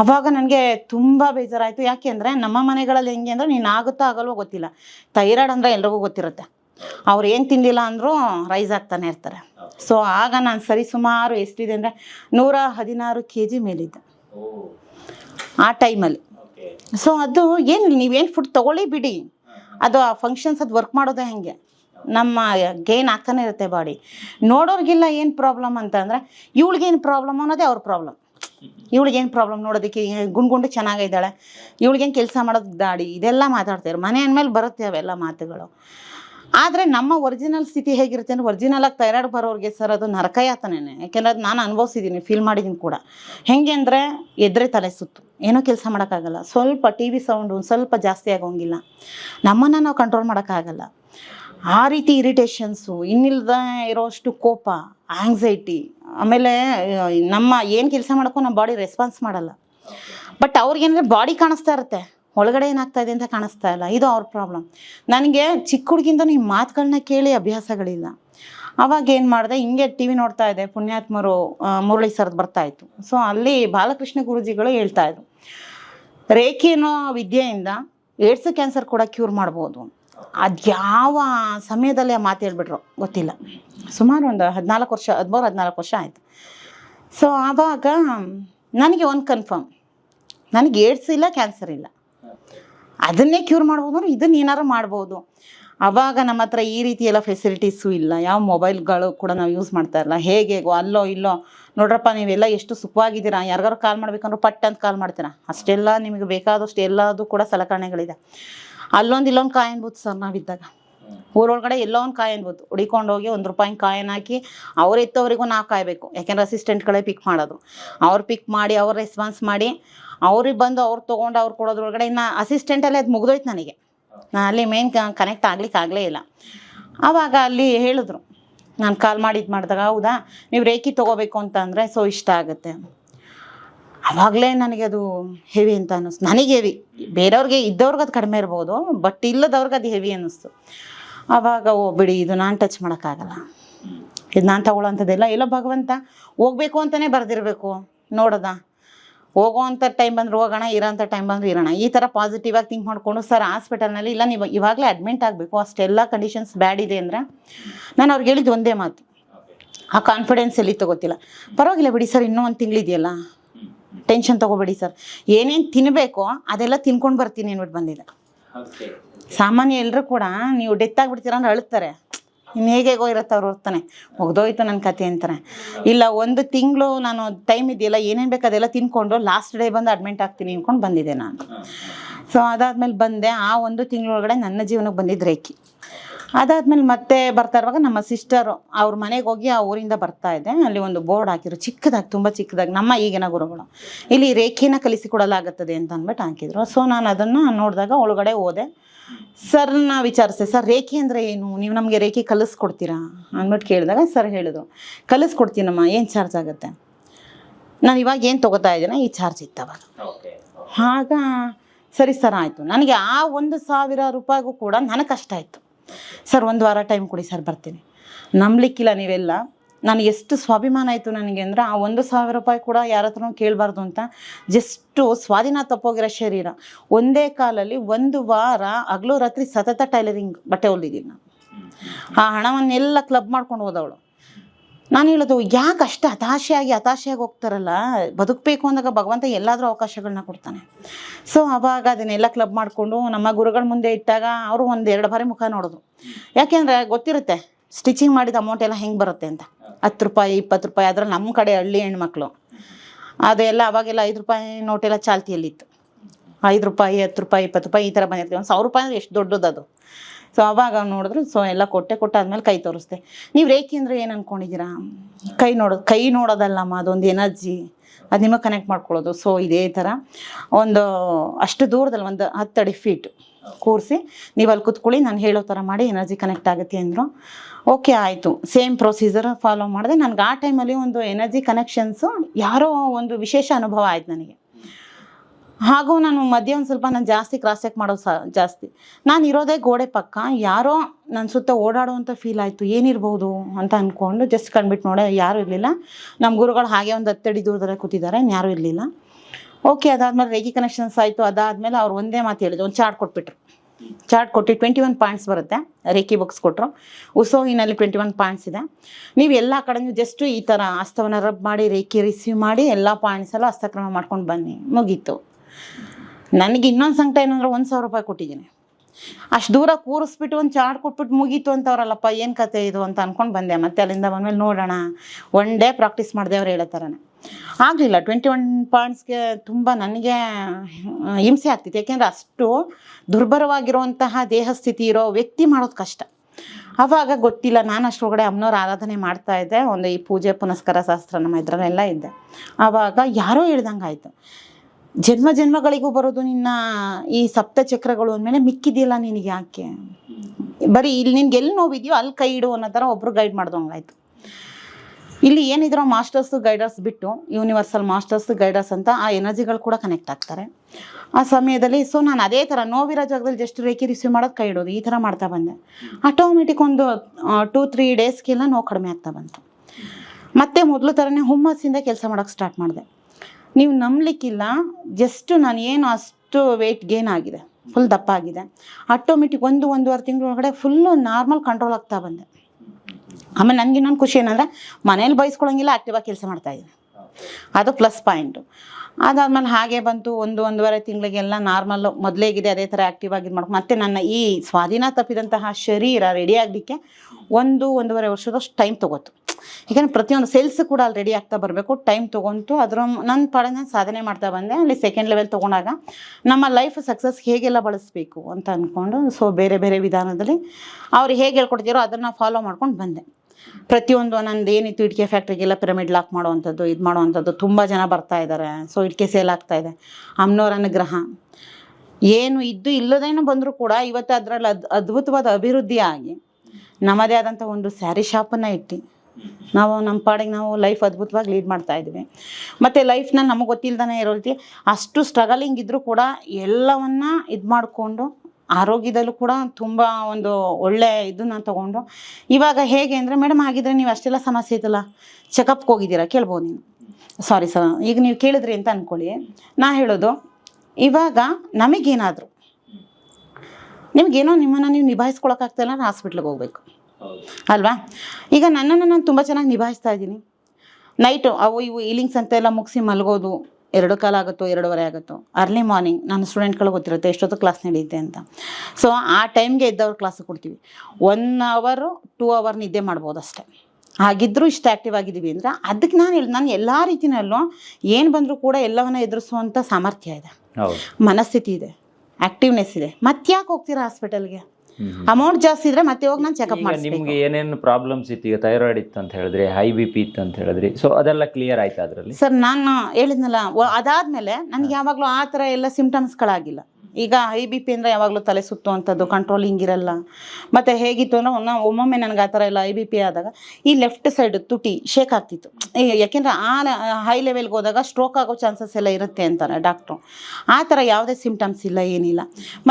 ಅವಾಗ ನನಗೆ ತುಂಬ ಬೇಜಾರಾಯಿತು. ಯಾಕೆಂದರೆ ನಮ್ಮ ಮನೆಗಳಲ್ಲಿ ಹೆಂಗೆ ಅಂದರೆ ನೀನು ಆಗುತ್ತಾ ಆಗಲ್ವೋ ಗೊತ್ತಿಲ್ಲ. ಥೈರಾಯ್ಡ್ ಅಂದರೆ ಎಲ್ರಿಗೂ ಗೊತ್ತಿರುತ್ತೆ. ಅವ್ರು ಏನು ತಿಂದಿಲ್ಲ ಅಂದರೂ ರೈಸ್ ಆಗ್ತಾನೆ ಇರ್ತಾರೆ. ಸೊ ಆಗ ನಾನು ಸರಿ ಸುಮಾರು ಎಷ್ಟಿದೆ ಅಂದರೆ ನೂರ ಹದಿನಾರು ಕೆ ಜಿ ಮೇಲಿದ್ದೆ. ಆ ಟೈಮಲ್ಲಿ. ಸೊ ಅದು ಏನು ನೀವೇನು ಫುಡ್ ತೊಗೊಳ್ಳಿ ಬಿಡಿ. ಅದು ಆ ಫಂಕ್ಷನ್ಸ್ ಅದು ವರ್ಕ್ ಮಾಡೋದೇ ಹೆಂಗೆ. ನಮ್ಮ ಗೇನ್ ಆಗ್ತಾನೆ ಇರುತ್ತೆ ಬಾಡಿ ನೋಡೋರಿಗಿಲ್ಲ ಏನು ಪ್ರಾಬ್ಲಮ್ ಅಂತ ಅಂದರೆ, ಇವಳಿಗೇನು ಪ್ರಾಬ್ಲಮ್ ಅನ್ನೋದೇ ಅವ್ರ ಪ್ರಾಬ್ಲಮ್ ಇವಳಿಗೇನು ಪ್ರಾಬ್ಲಮ್ ನೋಡೋದಕ್ಕೆ? ಗುಂಡು ಚೆನ್ನಾಗಿದ್ದಾಳೆ ಇವಳಿಗೇನು ಕೆಲಸ ಮಾಡೋದು? ದಾಡಿ, ಇದೆಲ್ಲ ಮಾತಾಡ್ತಾರೆ ಮನೆ ಅಂದಮೇಲೆ ಬರುತ್ತೆ ಅವೆಲ್ಲ ಮಾತುಗಳು. ಆದರೆ ನಮ್ಮ ಒರಿಜಿನಲ್ ಸ್ಥಿತಿ ಹೇಗಿರುತ್ತೆ ಅಂದರೆ ಒರಿಜಿನಲಾಗಿ ಥೈರಾಯ್ಡ್ ಬರೋರಿಗೆ ಸರ್ ಅದು ನರಕಯಾತನೇ ಯಾಕೆಂದರೆ ಅದು ನಾನು ಅನುಭವಿಸಿದ್ದೀನಿ ಫೀಲ್ ಮಾಡಿದ್ದೀನಿ ಕೂಡ. ಹೆಂಗೆ ಅಂದರೆ ಎದ್ರೆ ತಲೆ ಸುತ್ತು. ಏನೋ ಕೆಲಸ ಮಾಡೋಕ್ಕಾಗಲ್ಲ. ಸ್ವಲ್ಪ ಟಿ ವಿ ಸೌಂಡು ಸ್ವಲ್ಪ ಜಾಸ್ತಿ ಆಗೋಂಗಿಲ್ಲ. ನಮ್ಮನ್ನು ನಾವು ಕಂಟ್ರೋಲ್ ಮಾಡೋಕ್ಕಾಗಲ್ಲ. ಆ ರೀತಿ ಇರಿಟೇಷನ್ಸು, ಇನ್ನಿಲ್ದ ಇರೋಷ್ಟು ಕೋಪ ಆಂಗ್ಸೈಟಿ ಆಮೇಲೆ, ನಮ್ಮ ಏನು ಕೆಲಸ ಮಾಡೋಕ್ಕೂ ನಮ್ಮ ಬಾಡಿ ರೆಸ್ಪಾನ್ಸ್ ಮಾಡಲ್ಲ. ಬಟ್ ಅವ್ರಿಗೇನಂದ್ರೆ ಬಾಡಿ ಕಾಣಿಸ್ತಾ ಇರುತ್ತೆ. ಒಳಗಡೆ ಏನಾಗ್ತಾ ಇದೆ ಅಂತ ಕಾಣಿಸ್ತಾ ಇಲ್ಲ. ಇದು ಅವ್ರ ಪ್ರಾಬ್ಲಮ್ ನನಗೆ ಚಿಕ್ಕ ಹುಡುಗಿಂದ ಈ ಮಾತುಗಳನ್ನ ಕೇಳಿ ಅಭ್ಯಾಸಗಳಿಲ್ಲ. ಅವಾಗ ಏನು ಮಾಡಿದೆ, ಹಿಂಗೆ ಟಿ ವಿ ನೋಡ್ತಾ ಇದೆ ಪುಣ್ಯಾತ್ಮರು ಮುರಳಿ ಸರ್ದು ಬರ್ತಾ ಇತ್ತು. ಸೊ ಅಲ್ಲಿ ಬಾಲಕೃಷ್ಣ ಗುರುಜಿಗಳು ಹೇಳ್ತಾ ಇದ್ರು ರೇಖೆ ಅನ್ನೋ ವಿದ್ಯೆಯಿಂದ ಏಡ್ಸ್ ಕ್ಯಾನ್ಸರ್ ಕೂಡ ಕ್ಯೂರ್ ಮಾಡ್ಬೋದು ಅದು ಯಾವ ಸಮಯದಲ್ಲಿ ಆ ಮಾತು ಹೇಳ್ಬಿಟ್ರು, ಗೊತ್ತಿಲ್ಲ. ಸುಮಾರು ಒಂದು ಹದಿನಾಲ್ಕು ವರ್ಷ, ಹದಿಮೂರು, ಹದಿನಾಲ್ಕು ವರ್ಷ ಆಯಿತು. ಸೊ ಆವಾಗ ನನಗೆ ಒಂದು ಕನ್ಫರ್ಮ್ ನನಗೆ ಏಡ್ಸ್ ಇಲ್ಲ ಕ್ಯಾನ್ಸರ್ ಇಲ್ಲ. ಅದನ್ನೇ ಕ್ಯೂರ್ ಮಾಡ್ಬೋದು ಅಂದ್ರೆ ಇದನ್ನ ಏನಾರು ಮಾಡ್ಬೋದು. ಆವಾಗ ನಮ್ಮ ಹತ್ರ ಈ ರೀತಿ ಎಲ್ಲ ಫೆಸಿಲಿಟೀಸು ಇಲ್ಲ. ಯಾವ ಮೊಬೈಲ್ಗಳು ಕೂಡ ನಾವು ಯೂಸ್ ಮಾಡ್ತಾ ಇಲ್ಲ ಹೇಗೆ ಅಲ್ಲೋ, ಇಲ್ಲೋ. ನೋಡ್ರಪ್ಪ, ನೀವೆಲ್ಲ ಎಷ್ಟು ಸುಖವಾಗಿದ್ದೀರಾ? ಯಾರಿಗಾರು ಕಾಲ್ ಮಾಡ್ಬೇಕಂದ್ರೆ ಪಟ್ ಅಂತ ಕಾಲ್ ಮಾಡ್ತೀರಾ? ಅಷ್ಟೆಲ್ಲ ನಿಮಗೆ ಬೇಕಾದಷ್ಟು ಎಲ್ಲದೂ ಕೂಡ ಸಲಕರಣೆಗಳಿದೆ. ಅಲ್ಲೊಂದು ಇಲ್ಲೊಂದು ಕಾಯಿ ಅನ್ಬೋದು ಸರ್ ನಾವಿದ್ದಾಗ. ಊರೊಳಗಡೆ ಎಲ್ಲೋ ಒಂದು ಕಾಯಿ ಅನ್ಬೋದು. ಹುಡಿಕೊಂಡು ಹೋಗಿ ಒಂದು ರೂಪಾಯಿ ಕಾಯಿನ ಹಾಕಿ ಅವ್ರು ಎತ್ತವರೆಗೂ ನಾವು ಕಾಯಬೇಕು. ಯಾಕೆಂದ್ರೆ ಅಸಿಸ್ಟೆಂಟ್ಗಳೇ ಪಿಕ್ ಮಾಡೋದು. ಅವ್ರು ಪಿಕ್ ಮಾಡಿ, ಅವ್ರು ರೆಸ್ಪಾನ್ಸ್ ಮಾಡಿ, ಅವ್ರಿಗೆ ಬಂದು ಅವ್ರು ತೊಗೊಂಡು ಅವ್ರು ಕೊಡೋದ್ರೊಳಗಡೆ ಇನ್ನು ಅಸಿಸ್ಟೆಂಟಲ್ಲೇ ಅದು ಮುಗ್ದೋಯ್ತು ನನಗೆ. ನಾನು ಅಲ್ಲಿ ಮೇನ್ ಕನೆಕ್ಟ್ ಆಗ್ಲಿಕ್ಕೆ ಆಗಲೇ ಇಲ್ಲ. ಆವಾಗ ಅಲ್ಲಿ ಹೇಳಿದ್ರು. ನಾನು ಕಾಲ್ ಮಾಡಿ ಇದು ಮಾಡಿದಾಗ, ಹೌದಾ? ನೀವು ರೇಖಿ ತೊಗೋಬೇಕು ಅಂತಂದರೆ ಸೊ ಇಷ್ಟ ಆಗುತ್ತೆ. ಆವಾಗಲೇ ನನಗೆ ಅದು ಹೆವಿ ಅಂತ ಅನ್ನಿಸ್ತು. ನನಗೆ ಹೆವಿ. ಬೇರೆಯವ್ರಿಗೆ ಇದ್ದವ್ರಿಗೆ ಅದು ಕಡಿಮೆ ಇರ್ಬೋದು ಬಟ್ ಇಲ್ಲದವ್ರಿಗೆ ಅದು ಹೆವಿ ಅನ್ನಿಸ್ತು. ಆವಾಗ ಓ ಬಿಡಿ, ಇದು ನಾನು ಟಚ್ ಮಾಡೋಕ್ಕಾಗಲ್ಲ. ಇದು ನಾನು ತಗೊಳ್ಳೋಂಥದ್ದೆಲ್ಲ, ಎಲ್ಲ ಭಗವಂತ, ಹೋಗ್ಬೇಕು ಅಂತಲೇ ಬರೆದಿರಬೇಕು. ನೋಡೋದ? ಹೋಗೋವಂಥ ಟೈಮ್ ಬಂದ್ರೆ ಹೋಗೋಣ ಇರೋಂಥ ಟೈಮ್ ಬಂದ್ರೆ ಇರೋಣ. ಈ ಥರ ಪಾಸಿಟಿವ್ ಆಗಿ ಥಿಂಕ್ ಮಾಡಿಕೊಂಡು, ಸರ್ ಹಾಸ್ಪಿಟಲ್ನಲ್ಲಿ ಇಲ್ಲ, ನೀವು ಇವಾಗಲೇ ಅಡ್ಮಿಂಟ್ ಆಗಬೇಕು. ಅಷ್ಟೆಲ್ಲ ಕಂಡೀಷನ್ಸ್ ಬ್ಯಾಡ್ ಇದೆ ಅಂದರೆ ನಾನು ಅವ್ರಿಗೆ ಹೇಳಿದ್ದು ಒಂದೇ ಮಾತು. ಆ ಕಾನ್ಫಿಡೆನ್ಸ್ ಎಲ್ಲಿ ತಗೋತಿಲ್ಲ ಪರವಾಗಿಲ್ಲ ಬಿಡಿ, ಸರ್, ಇನ್ನೂ ಒಂದು ತಿಂಗಳಿದೆಯಲ್ಲ ಟೆನ್ಷನ್ ತಗೋಬೇಡಿ ಸರ್ ಏನೇನು ತಿನ್ನಬೇಕೋ ಅದೆಲ್ಲ ತಿನ್ಕೊಂಡು ಬರ್ತೀನಿ ಅಂದ್ಬಿಟ್ಟು ಬಂದಿದೆ ಸಾಮಾನ್ಯ ಎಲ್ಲರೂ ಕೂಡ ನೀವು ಡೆತ್ ಆಗಿಬಿಡ್ತೀರ ಅಂದ್ರೆ ಅಳ್ತಾರೆ ಇನ್ನು ಹೇಗೆ ಹೇಗೋ ಇರುತ್ತೆ ಅವ್ರು ಹೋಗ್ತಾನೆ ಮುಗ್ದೋಯ್ತು ನನ್ನ ಕತೆ ಅಂತಾರೆ. ಇಲ್ಲ ಒಂದು ತಿಂಗಳು ನಾನು ಟೈಮ್ ಇದೆಯಲ್ಲ ಏನೇನು ಬೇಕು ಅದೆಲ್ಲ ತಿನ್ಕೊಂಡು ಲಾಸ್ಟ್ ಡೇ ಬಂದು ಅಡ್ಮಿಂಟ್ ಆಗ್ತೀನಿ ಅಂದ್ಕೊಂಡು ಬಂದಿದ್ದೆ ನಾನು. ಸೊ ಅದಾದ್ಮೇಲೆ ಬಂದೆ ಆ ಒಂದು ತಿಂಗಳೊಳಗಡೆ ನನ್ನ ಜೀವನಕ್ಕೆ ಬಂದಿದ್ದು ರೇಖಿ. ಅದಾದ್ಮೇಲೆ ಮತ್ತೆ ಬರ್ತಾ ಇರುವಾಗ ನಮ್ಮ ಸಿಸ್ಟರು ಅವ್ರ ಮನೆಗೆ ಹೋಗಿ ಆ ಊರಿಂದ ಬರ್ತಾ ಇದೆ. ಅಲ್ಲಿ ಒಂದು ಬೋರ್ಡ್ ಹಾಕಿದ್ರು. ಚಿಕ್ಕದಾಗಿ ತುಂಬ ಚಿಕ್ಕದಾಗಿ. ನಮ್ಮ ಈಗಿನ ಗುರುಗಳು. ಇಲ್ಲಿ ರೇಖೆನ ಕಲಿಸಿಕೊಡಲಾಗುತ್ತದೆ ಅಂತ ಅಂದ್ಬಿಟ್ಟು ಹಾಕಿದ್ರು. ಸೊ ನಾನು ಅದನ್ನು ನೋಡಿದಾಗ ಒಳಗಡೆ ಹೋದೆ. ಸರ್ನ ವಿಚಾರಿಸಿದೆ ಸರ್ ರೇಖೆ ಅಂದರೆ ಏನು? ನೀವು ನಮಗೆ ರೇಖೆ ಕಲಿಸ್ಕೊಡ್ತೀರಾ? ಅಂದ್ಬಿಟ್ಟು ಕೇಳಿದಾಗ ಸರ್ ಹೇಳಿದ್ರು. ಕಲಿಸ್ಕೊಡ್ತೀನಮ್ಮ ಏನು ಚಾರ್ಜ್ ಆಗುತ್ತೆ? ನಾನು ಇವಾಗ ಏನು ತೊಗೋತಾ ಇದ್ದೀನ ಈ ಚಾರ್ಜ್ ಇತ್ತವಾಗ. ಆಗ ಸರಿ ಸರ್ ಆಯಿತು. ನನಗೆ ಆ ಒಂದು ಸಾವಿರ ರೂಪಾಯಿಗೂ ಕೂಡ ನನಗೆ ಕಷ್ಟ ಆಯಿತು. ಸರ್, ಒಂದು ವಾರ ಟೈಮ್ ಕೊಡಿ ಸರ್, ಬರ್ತೀನಿ. ನಂಬಲಿಕ್ಕಿಲ್ಲ ನೀವೆಲ್ಲ. ನಾನು ಎಷ್ಟು ಸ್ವಾಭಿಮಾನ ಆಯಿತು ನನಗೆ ಅಂದರೆ, ಆ ಒಂದು ಸಾವಿರ ರೂಪಾಯಿ ಕೂಡ ಯಾರ ಹತ್ರನೂ ಕೇಳಬಾರ್ದು ಅಂತ ಜಸ್ಟು ಸ್ವಾಧೀನ ತಪ್ಪೋಗಿರೋ ಶರೀರ. ಒಂದೇ ಕಾಲಲ್ಲಿ ಒಂದು ವಾರ ಹಗಲು ರಾತ್ರಿ ಸತತ ಟೈಲರಿಂಗ್ ಬಟ್ಟೆ ಹೊಲಿದ್ದೀನಿ ನಾನು. ಆ ಹಣವನ್ನೆಲ್ಲ ಕ್ಲಬ್ ಮಾಡ್ಕೊಂಡು ಹೋದವಳು. ನಾನು ಹೇಳೋದು, ಯಾಕೆ ಅಷ್ಟು ಹತಾಶೆಯಾಗಿ ಹತಾಶೆಯಾಗಿ ಹೋಗ್ತಾರಲ್ಲ? ಬದುಕಬೇಕು ಅಂದಾಗ ಭಗವಂತ ಎಲ್ಲಾದರೂ ಅವಕಾಶಗಳನ್ನ ಕೊಡ್ತಾನೆ. ಸೊ ಅವಾಗ ಅದನ್ನೆಲ್ಲ ಕ್ಲಬ್ ಮಾಡಿಕೊಂಡು, ನಮ್ಮ ಗುರುಗಳ ಮುಂದೆ ಇಟ್ಟಾಗ ಅವರು ಒಂದು ಎರಡು ಬಾರಿ ಮುಖ ನೋಡೋದು ಯಾಕೆಂದರೆ ಗೊತ್ತಿರುತ್ತೆ ಸ್ಟಿಚಿಂಗ್ ಮಾಡಿದ ಅಮೌಂಟ್ ಎಲ್ಲ ಹೆಂಗೆ ಬರುತ್ತೆ ಅಂತ. ಹತ್ತು ರೂಪಾಯಿ, ಇಪ್ಪತ್ತು ರೂಪಾಯಿ, ಅದ್ರಲ್ಲಿ ನಮ್ಮ ಕಡೆ ಹಳ್ಳಿ ಹೆಣ್ಮಕ್ಳು. ಅದೆಲ್ಲ ಅವಾಗೆಲ್ಲ ಐದು ರೂಪಾಯಿ ನೋಟೆಲ್ಲ ಚಾಲ್ತಿಯಲ್ಲಿತ್ತು. ಐದು ರೂಪಾಯಿ, ಹತ್ತು ರೂಪಾಯಿ, ಇಪ್ಪತ್ತು ರೂಪಾಯಿ ಈ ಥರ ಬಂದಿರ್ತೀವಿ ಒಂದು ಸಾವಿರ ರೂಪಾಯಿ ಅಂದರೆ ಎಷ್ಟು ದೊಡ್ಡದು ಅದು ಸೊ ಅವಾಗ ನೋಡಿದ್ರು ಸೊ ಎಲ್ಲ ಕೊಟ್ಟೆ ಕೊಟ್ಟಾದ್ಮೇಲೆ ಕೈ ತೋರಿಸ್ದೆ. ನೀವು ರೇಖೆ ಅಂದರೆ ಏನು ಅಂದ್ಕೊಂಡಿದ್ದೀರಾ ಕೈ ನೋಡೋದು ಕೈ ನೋಡೋದಲ್ಲಮ್ಮ, ಅದೊಂದು ಎನರ್ಜಿ. ಅದು ನಿಮಗೆ ಕನೆಕ್ಟ್ ಮಾಡ್ಕೊಳ್ಳೋದು. ಸೊ ಇದೇ ಥರ ಒಂದು, ಅಷ್ಟು ದೂರದಲ್ಲಿ ಒಂದು ಹತ್ತು ಅಡಿ ಫೀಟ್ ಕೂರಿಸಿ, ನೀವು ಅಲ್ಲಿ ಕುತ್ಕೊಳ್ಳಿ, ನಾನು ಹೇಳೋ ಥರ ಮಾಡಿ ಎನರ್ಜಿ ಕನೆಕ್ಟ್ ಆಗುತ್ತೆ ಅಂದರು. ಓಕೆ ಆಯಿತು. ಸೇಮ್ ಪ್ರೊಸೀಜರ್ ಫಾಲೋ ಮಾಡಿದೆ. ನನಗೆ ಆ ಟೈಮಲ್ಲಿ ಒಂದು ಎನರ್ಜಿ ಕನೆಕ್ಷನ್ಸು ಯಾರೋ ಒಂದು ವಿಶೇಷ ಅನುಭವ ಆಯ್ತು ನನಗೆ. ಹಾಗೂ ನಾನು ಮಧ್ಯ ಒಂದು ಸ್ವಲ್ಪ ನಾನು ಜಾಸ್ತಿ ಕ್ರಾಸ್ ಚೆಕ್ ಮಾಡೋದು ಸಹ ಜಾಸ್ತಿ. ನಾನು ಇರೋದೇ ಗೋಡೆ ಪಕ್ಕ. ಯಾರೋ ನನ್ನ ಸುತ್ತ ಓಡಾಡುವಂಥ ಫೀಲ್ ಆಯಿತು. ಏನಿರ್ಬೋದು ಅಂತ ಅಂದ್ಕೊಂಡು ಜಸ್ಟ್ ಕಂಡ್ಬಿಟ್ಟು ನೋಡೋ, ಯಾರೂ ಇರಲಿಲ್ಲ. ನಮ್ಮ ಗುರುಗಳು ಹಾಗೆ ಒಂದು ಹತ್ತಡಿ ದೂರದಲ್ಲೇ ಕೂತಿದ್ದಾರೆ. ಯಾರೂ ಇರಲಿಲ್ಲ. ಓಕೆ ಅದಾದಮೇಲೆ ರೇಗಿ ಕನೆಕ್ಷನ್ಸ್ ಆಯಿತು. ಅದಾದಮೇಲೆ ಅವ್ರು ಒಂದೇ ಮಾತು ಹೇಳಿದ್ರು. ಒಂದು ಚಾರ್ಟ್ ಕೊಟ್ಬಿಟ್ರು. ಚಾರ್ಟ್ ಕೊಟ್ಟು ಟ್ವೆಂಟಿ ಒನ್ ಪಾಯಿಂಟ್ಸ್ ಬರುತ್ತೆ. ರೇಖಿ ಬುಕ್ಸ್ ಕೊಟ್ಟರು ಉಸೋಹಿನಲ್ಲಿ ಟ್ವೆಂಟಿ ಒನ್ ಪಾಯಿಂಟ್ಸ್ ಇದೆ. ನೀವು ಎಲ್ಲ ಕಡೆಯೂ ಜಸ್ಟ್ ಈ ಥರ ಹಸ್ತವನ್ನು ರಬ್ ಮಾಡಿ, ರೇಖಿ ರಿಸೀವ್ ಮಾಡಿ, ಎಲ್ಲ ಪಾಯಿಂಟ್ಸಲ್ಲೂ ಹಸ್ತಕ್ರಮ ಮಾಡ್ಕೊಂಡು ಬನ್ನಿ. ಮುಗೀತು. ನನಗೆ ಇನ್ನೊಂದು ಸಂಕಟ ಏನಂದ್ರೆ ಒಂದು ಸಾವಿರ ರೂಪಾಯಿ ಕೊಟ್ಟಿದ್ದೀನಿ. ಅಷ್ಟು ದೂರ ಕೂರಿಸ್ಬಿಟ್ಟು ಒಂದು ಚಾಟ್ ಕೊಟ್ಬಿಟ್ಟು ಮುಗೀತು ಅಂತವ್ರಲ್ಲಪ್ಪ, ಏನು ಕತೆ ಇದು ಅಂತ ಅಂದ್ಕೊಂಡು ಬಂದೆ. ಮತ್ತೆ ಅಲ್ಲಿಂದ ಬಂದಮೇಲೆ ನೋಡೋಣ. ಒನ್ ಡೇ ಪ್ರಾಕ್ಟೀಸ್ ಮಾಡಿದೆ ಅವ್ರು ಹೇಳೋ ಥರನೇ ಆಗಲಿಲ್ಲ ಟ್ವೆಂಟಿ ಒನ್ ಪಾಯಿಂಟ್ಸ್ಗೆ ತುಂಬ ನನಗೆ ಹಿಂಸೆ ಆಗ್ತಿತ್ತು. ಯಾಕೆಂದರೆ ಅಷ್ಟು ದುರ್ಬಲವಾಗಿರುವಂತಹ ದೇಹ ಸ್ಥಿತಿ ಇರೋ ವ್ಯಕ್ತಿ ಮಾಡೋದು ಕಷ್ಟ. ಆವಾಗ ಗೊತ್ತಿಲ್ಲ, ನಾನು ಅಷ್ಟರೊಳಗಡೆ ಅಮ್ಮನವ್ರ ಆರಾಧನೆ ಮಾಡ್ತಾ ಇದ್ದೆ. ಒಂದು ಈ ಪೂಜೆ ಪುನಸ್ಕಾರ ಶಾಸ್ತ್ರ ನಮ್ಮ ಇದ್ರಲ್ಲೆಲ್ಲ ಇದ್ದೆ. ಆವಾಗ ಯಾರೋ ಹೇಳ್ದಂಗೆ ಆಯಿತು ಜನ್ಮ ಜನ್ಮಗಳಿಗೂ ಬರೋದು ನಿನ್ನ ಈ ಸಪ್ತ ಚಕ್ರಗಳು ಅಂದಮೇಲೆ ಮಿಕ್ಕಿದೆಯಲ್ಲ ನಿನಗೆ ಯಾಕೆ? ಬರೀ ಇಲ್ಲಿ ನಿನ್ಗೆ ಎಲ್ಲಿ ನೋವಿದೆಯೋ ಅಲ್ಲಿ ಕೈ ಇಡು ಅನ್ನೋ ಥರ ಒಬ್ರು ಗೈಡ್ ಮಾಡ್ದಂಗಾಯ್ತು. ಇಲ್ಲಿ ಏನಿದ್ರು ಮಾಸ್ಟರ್ಸ್ ಗೈಡರ್ಸ್ ಬಿಟ್ಟು ಯೂನಿವರ್ಸಲ್ ಮಾಸ್ಟರ್ಸ್ ಗೈಡರ್ಸ್ ಅಂತ ಆ ಎನರ್ಜಿಗಳು ಕೂಡ ಕನೆಕ್ಟ್ ಆಗ್ತಾರೆ. ಆ ಸಮಯದಲ್ಲಿ ಸೊ ನಾನು ಅದೇ ಥರ ನೋವಿರೋ ಜಾಗದಲ್ಲಿ ಜಸ್ಟ್ ರೇಖೆ ರಿಸೀವ್ ಮಾಡೋದು ಕೈ ಇಡೋದು, ಈ ಥರ ಮಾಡ್ತಾ ಬಂದೆ. ಆಟೋಮೆಟಿಕ್ ಒಂದು ಟೂ ತ್ರೀ ಡೇಸ್ಗೆಲ್ಲ ನೋವು ಕಡಿಮೆ ಆಗ್ತಾ ಬಂತು. ಮತ್ತೆ ಮೊದಲು ಥರನೇ ಹುಮ್ಮಸ್ಸಿಂದ ಕೆಲಸ ಮಾಡೋಕ್ಕೆ ಸ್ಟಾರ್ಟ್ ಮಾಡಿದೆ. ನೀವು ನಂಬಲಿಕ್ಕಿಲ್ಲ ಜಸ್ಟ್ ನಾನು ಏನು ಅಷ್ಟು ವೆಯ್ಟ್ ಗೇನ್ ಆಗಿದೆ ಫುಲ್ ದಪ್ಪ ಆಗಿದೆ ಆಟೋಮೆಟಿಕ್ ಒಂದು, ಒಂದೂವರೆ ತಿಂಗಳೊಳಗಡೆ ಫುಲ್ಲು ನಾರ್ಮಲ್ ಕಂಟ್ರೋಲ್ ಆಗ್ತಾ ಬಂದೆ. ಆಮೇಲೆ ನನಗೆ ಇನ್ನೊಂದು ಖುಷಿ ಏನಂದರೆ, ಮನೇಲಿ ಬಯಸ್ಕೊಳಂಗಿಲ್ಲ ಆ್ಯಕ್ಟಿವಾಗಿ ಕೆಲಸ ಮಾಡ್ತಾಯಿದ್ದೀನಿ ಅದು ಪ್ಲಸ್ ಪಾಯಿಂಟು ಅದಾದಮೇಲೆ ಹಾಗೆ ಬಂತು, ಒಂದು, ಒಂದೂವರೆ ತಿಂಗಳಿಗೆಲ್ಲ ನಾರ್ಮಲ್ಲು ಮೊದಲೇಗಿದೆ ಅದೇ ಥರ ಆ್ಯಕ್ಟಿವ್ ಆಗಿ ಮಾಡ್ಕೊ ಮತ್ತೆ ನನ್ನ ಈ ಸ್ವಾಧೀನ ತಪ್ಪಿದಂತಹ ಶರೀರ ರೆಡಿ ಆಗಲಿಕ್ಕೆ ಒಂದು, ಒಂದೂವರೆ ವರ್ಷದಷ್ಟು ಟೈಮ್ ತೊಗೋತು. ಯಾಕಂದರೆ ಪ್ರತಿಯೊಂದು ಸೆಲ್ಸ್ ಕೂಡ ಅಲ್ಲಿ ರೆಡಿ ಆಗ್ತಾ ಬರಬೇಕು. ಟೈಮ್ ತೊಗೊಂತು ಅದರ ನನ್ನ ಪಾಡ ನಾನು ಸಾಧನೆ ಮಾಡ್ತಾ ಬಂದೆ. ಅಲ್ಲಿ ಸೆಕೆಂಡ್ ಲೆವೆಲ್ ತೊಗೊಂಡಾಗ ನಮ್ಮ ಲೈಫ್ ಸಕ್ಸಸ್ ಹೇಗೆಲ್ಲ ಬಳಸಬೇಕು ಅಂತ ಅಂದ್ಕೊಂಡು ಸೊ ಬೇರೆ ಬೇರೆ ವಿಧಾನದಲ್ಲಿ ಅವ್ರು ಹೇಗೆ ಹೇಳ್ಕೊಡ್ತೀರೋ ಅದನ್ನು ಫಾಲೋ ಮಾಡ್ಕೊಂಡು ಬಂದೆ. ಪ್ರತಿಯೊಂದು ನಂದು ಏನಿತ್ತು ಇಟ್ಕೆ ಫ್ಯಾಕ್ಟ್ರಿಗೆಲ್ಲ ಪಿರಮಿಡ್ ಲಾಕ್ ಮಾಡುವಂಥದ್ದು, ಇದು ಮಾಡುವಂಥದ್ದು ತುಂಬ ಜನ ಬರ್ತಾ ಇದ್ದಾರೆ ಸೊ ಇಟ್ಕೆ ಸೇಲ್ ಆಗ್ತಾ ಇದೆ. ಅಮ್ನೋರ ಅನುಗ್ರಹ. ಏನು ಇದ್ದು ಇಲ್ಲದೇನೂ ಬಂದರೂ ಕೂಡ ಇವತ್ತು ಅದರಲ್ಲಿ ಅದ್, ಅದ್ಭುತವಾದ ಅಭಿವೃದ್ಧಿ ಆಗಿ ನಮ್ಮದೇ ಆದಂಥ ಒಂದು ಸ್ಯಾರಿ ಶಾಪನ್ನು ಇಟ್ಟು ನಾವು ನಮ್ಮ ಪಾಡಿಗೆ ನಾವು ಲೈಫ್ ಅದ್ಭುತವಾಗಿ ಲೀಡ್ ಮಾಡ್ತಾ ಇದ್ದೀವಿ ಮತ್ತು ಲೈಫ್ನ ನಮಗೆ ಗೊತ್ತಿಲ್ಲದೇ ಇರೋ ರೀತಿ ಅಷ್ಟು ಸ್ಟ್ರಗಲಿಂಗ್ ಇದ್ದರೂ ಕೂಡ ಎಲ್ಲವನ್ನ ಇದು ಮಾಡಿಕೊಂಡು ಆರೋಗ್ಯದಲ್ಲೂ ಕೂಡ ತುಂಬ ಒಂದು ಒಳ್ಳೆ ಇದನ್ನ ತಗೊಂಡು ಇವಾಗ ಹೇಗೆ ಅಂದರೆ, ಮೇಡಮ್ ಆಗಿದ್ರೆ ನೀವು ಅಷ್ಟೆಲ್ಲ ಸಮಸ್ಯೆ ಇತ್ತಲ್ಲ ಚೆಕಪ್ಗೆ ಹೋಗಿದ್ದೀರಾ? ಕೇಳ್ಬೋದು ನೀವು ಸಾರಿ ಸರ್ ಈಗ ನೀವು ಕೇಳಿದ್ರಿ ಅಂತ ಅಂದ್ಕೊಳ್ಳಿ ನಾ ಹೇಳೋದು, ಇವಾಗ ನಮಗೇನಾದರೂ, ನಿಮಗೇನೋ ನಿಮ್ಮನ್ನು ನೀವು ನಿಭಾಯಿಸ್ಕೊಳಕ್ಕಾಗ್ತಾಯಿಲ್ಲ ಹಾಸ್ಪಿಟ್ಲಿಗೆ ಹೋಗ್ಬೇಕು. ಅಲ್ವಾ? ಈಗ ನನ್ನನ್ನು ನಾನು ತುಂಬ ಚೆನ್ನಾಗಿ ನಿಭಾಯಿಸ್ತಾ ಇದ್ದೀನಿ. ನೈಟು ಅವು ಇವು ಈಲಿಂಗ್ಸ್ ಅಂತ ಎಲ್ಲ ಮುಗಿಸಿ ಮಲಗೋದು ಎರಡು ಕಾಲ ಆಗುತ್ತೋ ಎರಡೂವರೆ ಆಗುತ್ತೋ ಅರ್ಲಿ ಮಾರ್ನಿಂಗ್ ನನ್ನ ಸ್ಟೂಡೆಂಟ್ಗಳು ಗೊತ್ತಿರುತ್ತೆ ಎಷ್ಟೊತ್ತು ಕ್ಲಾಸ್ ನಡೆಯುತ್ತೆ ಅಂತ. ಸೊ ಆ ಟೈಮ್ಗೆ ಇದ್ದವ್ರು ಕ್ಲಾಸ್ ಕೊಡ್ತೀವಿ. ಒನ್ ಅವರು ಟೂ ಅವರ್ ನಿದ್ದೆ ಮಾಡ್ಬೋದು ಅಷ್ಟೇ. ಹಾಗಿದ್ರೂ ಇಷ್ಟು ಆ್ಯಕ್ಟಿವ್ ಆಗಿದ್ದೀವಿ ಅಂದರೆ ಅದಕ್ಕೆ ನಾನು ಹೇಳಿ ನಾನು ಎಲ್ಲ ರೀತಿಯಲ್ಲೂ ಏನು ಬಂದರೂ ಕೂಡ ಎಲ್ಲವನ್ನ ಎದುರಿಸುವಂಥ ಸಾಮರ್ಥ್ಯ ಇದೆ. ಮನಸ್ಥಿತಿ ಇದೆ. ಆ್ಯಕ್ಟಿವ್ನೆಸ್ ಇದೆ. ಮತ್ತ್ಯಾಕೆ ಹೋಗ್ತೀರಾ ಹಾಸ್ಪಿಟಲ್ಗೆ ಅಮೌಂಟ್ ಜಾಸ್ತಿ ಇದ್ರೆ ಮತ್ತೆ ಹೋಗಿ ನಾನು ಚೆಕಪ್ ಮಾಡಿ ನಿಮ್ಗೆ ಏನೇನು ಪ್ರಾಬ್ಲಮ್ಸ್ ಇತ್ತು? ಈಗ ಥೈರಾಯ್ಡ್ ಇತ್ತು ಅಂತ ಹೇಳಿದ್ರೆ ಹೈ ಬಿ ಪಿ ಇತ್ತು ಅಂತ ಹೇಳಿದ್ರಿ. ಸೊ ಅದೆಲ್ಲ ಕ್ಲಿಯರ್ ಆಯ್ತಾ ಅದರಲ್ಲಿ? ಸರ್ ನಾನು ಹೇಳಿದ್ನಲ್ಲ ಅದಾದ್ಮೇಲೆ ನನಗೆ ಯಾವಾಗಲೂ ಆ ಥರ ಎಲ್ಲ ಸಿಮ್ಟಮ್ಸ್ಗಳಾಗಿಲ್ಲ ಈಗ ಐ ಬಿ ಪಿ ಅಂದರೆ ಯಾವಾಗಲೂ ತಲೆ ಸುತ್ತುವಂಥದ್ದು ಕಂಟ್ರೋಲಿಂಗ್ ಇರಲ್ಲ. ಮತ್ತು ಹೇಗಿತ್ತು ಅಂದರೆ ಒಮ್ಮೊಮ್ಮೆ ನನಗೆ ಆ ಥರ ಎಲ್ಲ ಐ ಬಿ ಪಿ ಆದಾಗ ಈ ಲೆಫ್ಟ್ ಸೈಡ್ ತುಟಿ ಶೇಕ್ ಆಗ್ತಿತ್ತು. ಯಾಕೆಂದ್ರೆ ಆ ಹೈ ಲೆವೆಲ್ಗೆ ಹೋದಾಗ ಸ್ಟ್ರೋಕ್ ಆಗೋ ಚಾನ್ಸಸ್ ಎಲ್ಲ ಇರುತ್ತೆ ಅಂತಾನೆ ಡಾಕ್ಟ್ರು ಆ ಥರ ಯಾವುದೇ ಸಿಮ್ಟಮ್ಸ್ ಇಲ್ಲ, ಏನಿಲ್ಲ.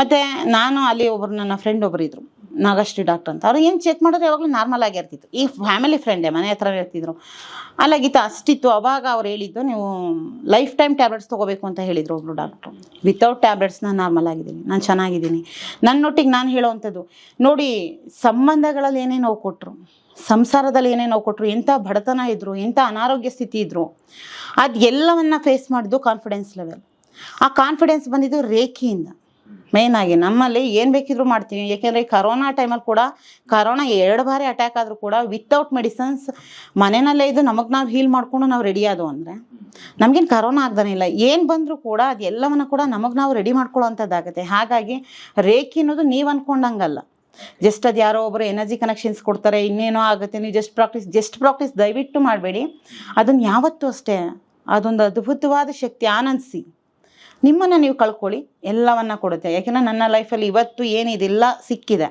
ಮತ್ತು ನಾನು ಅಲ್ಲಿ ಒಬ್ರು, ನನ್ನ ಫ್ರೆಂಡ್ ಒಬ್ರು ಇದ್ದರು ನಾಗಶ್ರೀ ಡಾಕ್ಟರ್ ಅಂತ. ಅವ್ರು ಏನು ಚೆಕ್ ಮಾಡಿದ್ರೆ ಯಾವಾಗಲೂ ನಾರ್ಮಲ್ ಆಗಿರ್ತಿತ್ತು ಈ ಫ್ಯಾಮಿಲಿ ಫ್ರೆಂಡೇ ಮನೆ ಹತ್ರ ಇರ್ತಿದ್ರು. ಅಲ್ಲಾಗಿತ್ತು ಅಷ್ಟಿತ್ತು. ಅವಾಗ ಅವ್ರು ಹೇಳಿದ್ದು, ನೀವು ಲೈಫ್ ಟೈಮ್ ಟ್ಯಾಬ್ಲೆಟ್ಸ್ ತೊಗೋಬೇಕು ಅಂತ ಹೇಳಿದರು ಒಬ್ರು ಡಾಕ್ಟ್ರು. ವಿತೌಟ್ ಟ್ಯಾಬ್ಲೆಟ್ಸ್ನ ನಾರ್ಮಲ್ ಆಗಿದ್ದೀನಿ. ನಾನು ಚೆನ್ನಾಗಿದ್ದೀನಿ. ನನ್ನೊಟ್ಟಿಗೆ ನಾನು ಹೇಳೋವಂಥದ್ದು ನೋಡಿ, ಸಂಬಂಧಗಳಲ್ಲಿ ಏನೇ ನೋವು ಕೊಟ್ಟರು ಸಂಸಾರದಲ್ಲಿ ಏನೇ ನೋವು ಕೊಟ್ಟರು ಎಂಥ ಬಡತನ ಇದ್ದರು ಎಂಥ ಅನಾರೋಗ್ಯ ಸ್ಥಿತಿ ಇದ್ದರು ಅದು ಎಲ್ಲವನ್ನ ಫೇಸ್ ಮಾಡಿದ್ದು ಕಾನ್ಫಿಡೆನ್ಸ್ ಲೆವೆಲ್ ಆ ಕಾನ್ಫಿಡೆನ್ಸ್ ಬಂದಿದ್ದು ರೇಖೆಯಿಂದ. ಮೇನ್ ಆಗಿ ನಮ್ಮಲ್ಲಿ ಏನು ಬೇಕಿದ್ರು ಮಾಡ್ತೀವಿ. ಯಾಕೆಂದ್ರೆ ಕರೋನಾ ಟೈಮಲ್ಲಿ ಕೂಡ ಕರೋನಾ ಎರಡು ಬಾರಿ ಅಟ್ಯಾಕ್ ಆದ್ರೂ ಕೂಡ ವಿತೌಟ್ ಮೆಡಿಸನ್ಸ್ ಮನೆಯಲ್ಲೇ ಇದು ನಮಗೆ ನಾವು ಹೀಲ್ ಮಾಡ್ಕೊಂಡು ನಾವು ರೆಡಿ ಆದವು ಅಂದ್ರೆ ನಮಗೇನು ಕರೋನಾ ಆಗ್ದಾನೆ ಇಲ್ಲ. ಏನು ಬಂದರೂ ಕೂಡ ಅದೆಲ್ಲವನ್ನು ಕೂಡ ನಮಗೆ ನಾವು ರೆಡಿ ಮಾಡ್ಕೊಳ್ಳೋವಂಥದ್ದಾಗುತ್ತೆ ಹಾಗಾಗಿ ರೇಖೆ ಅನ್ನೋದು ನೀವು ಅಂದ್ಕೊಂಡಂಗಲ್ಲ ಜಸ್ಟ್ ಅದು ಯಾರೋ ಒಬ್ಬರು ಎನರ್ಜಿ ಕನೆಕ್ಷನ್ಸ್ ಕೊಡ್ತಾರೆ, ಇನ್ನೇನೋ ಆಗುತ್ತೆ, ನೀವು ಜಸ್ಟ್ ಪ್ರಾಕ್ಟೀಸ್ ಜಸ್ಟ್ ಪ್ರಾಕ್ಟೀಸ್ ದಯವಿಟ್ಟು ಮಾಡಬೇಡಿ. ಅದನ್ನು ಯಾವತ್ತೂ ಅಷ್ಟೇ. ಅದೊಂದು ಅದ್ಭುತವಾದ ಶಕ್ತಿ, ಆನಂದಿಸಿ. ನಿಮ್ಮನ್ನು ನೀವು ಕಳ್ಕೊಳ್ಳಿ, ಎಲ್ಲವನ್ನ ಕೊಡುತ್ತೆ. ಯಾಕೆಂದರೆ ನನ್ನ ಲೈಫಲ್ಲಿ ಇವತ್ತು ಏನಿದಿಲ್ಲ ಸಿಕ್ಕಿದೆ.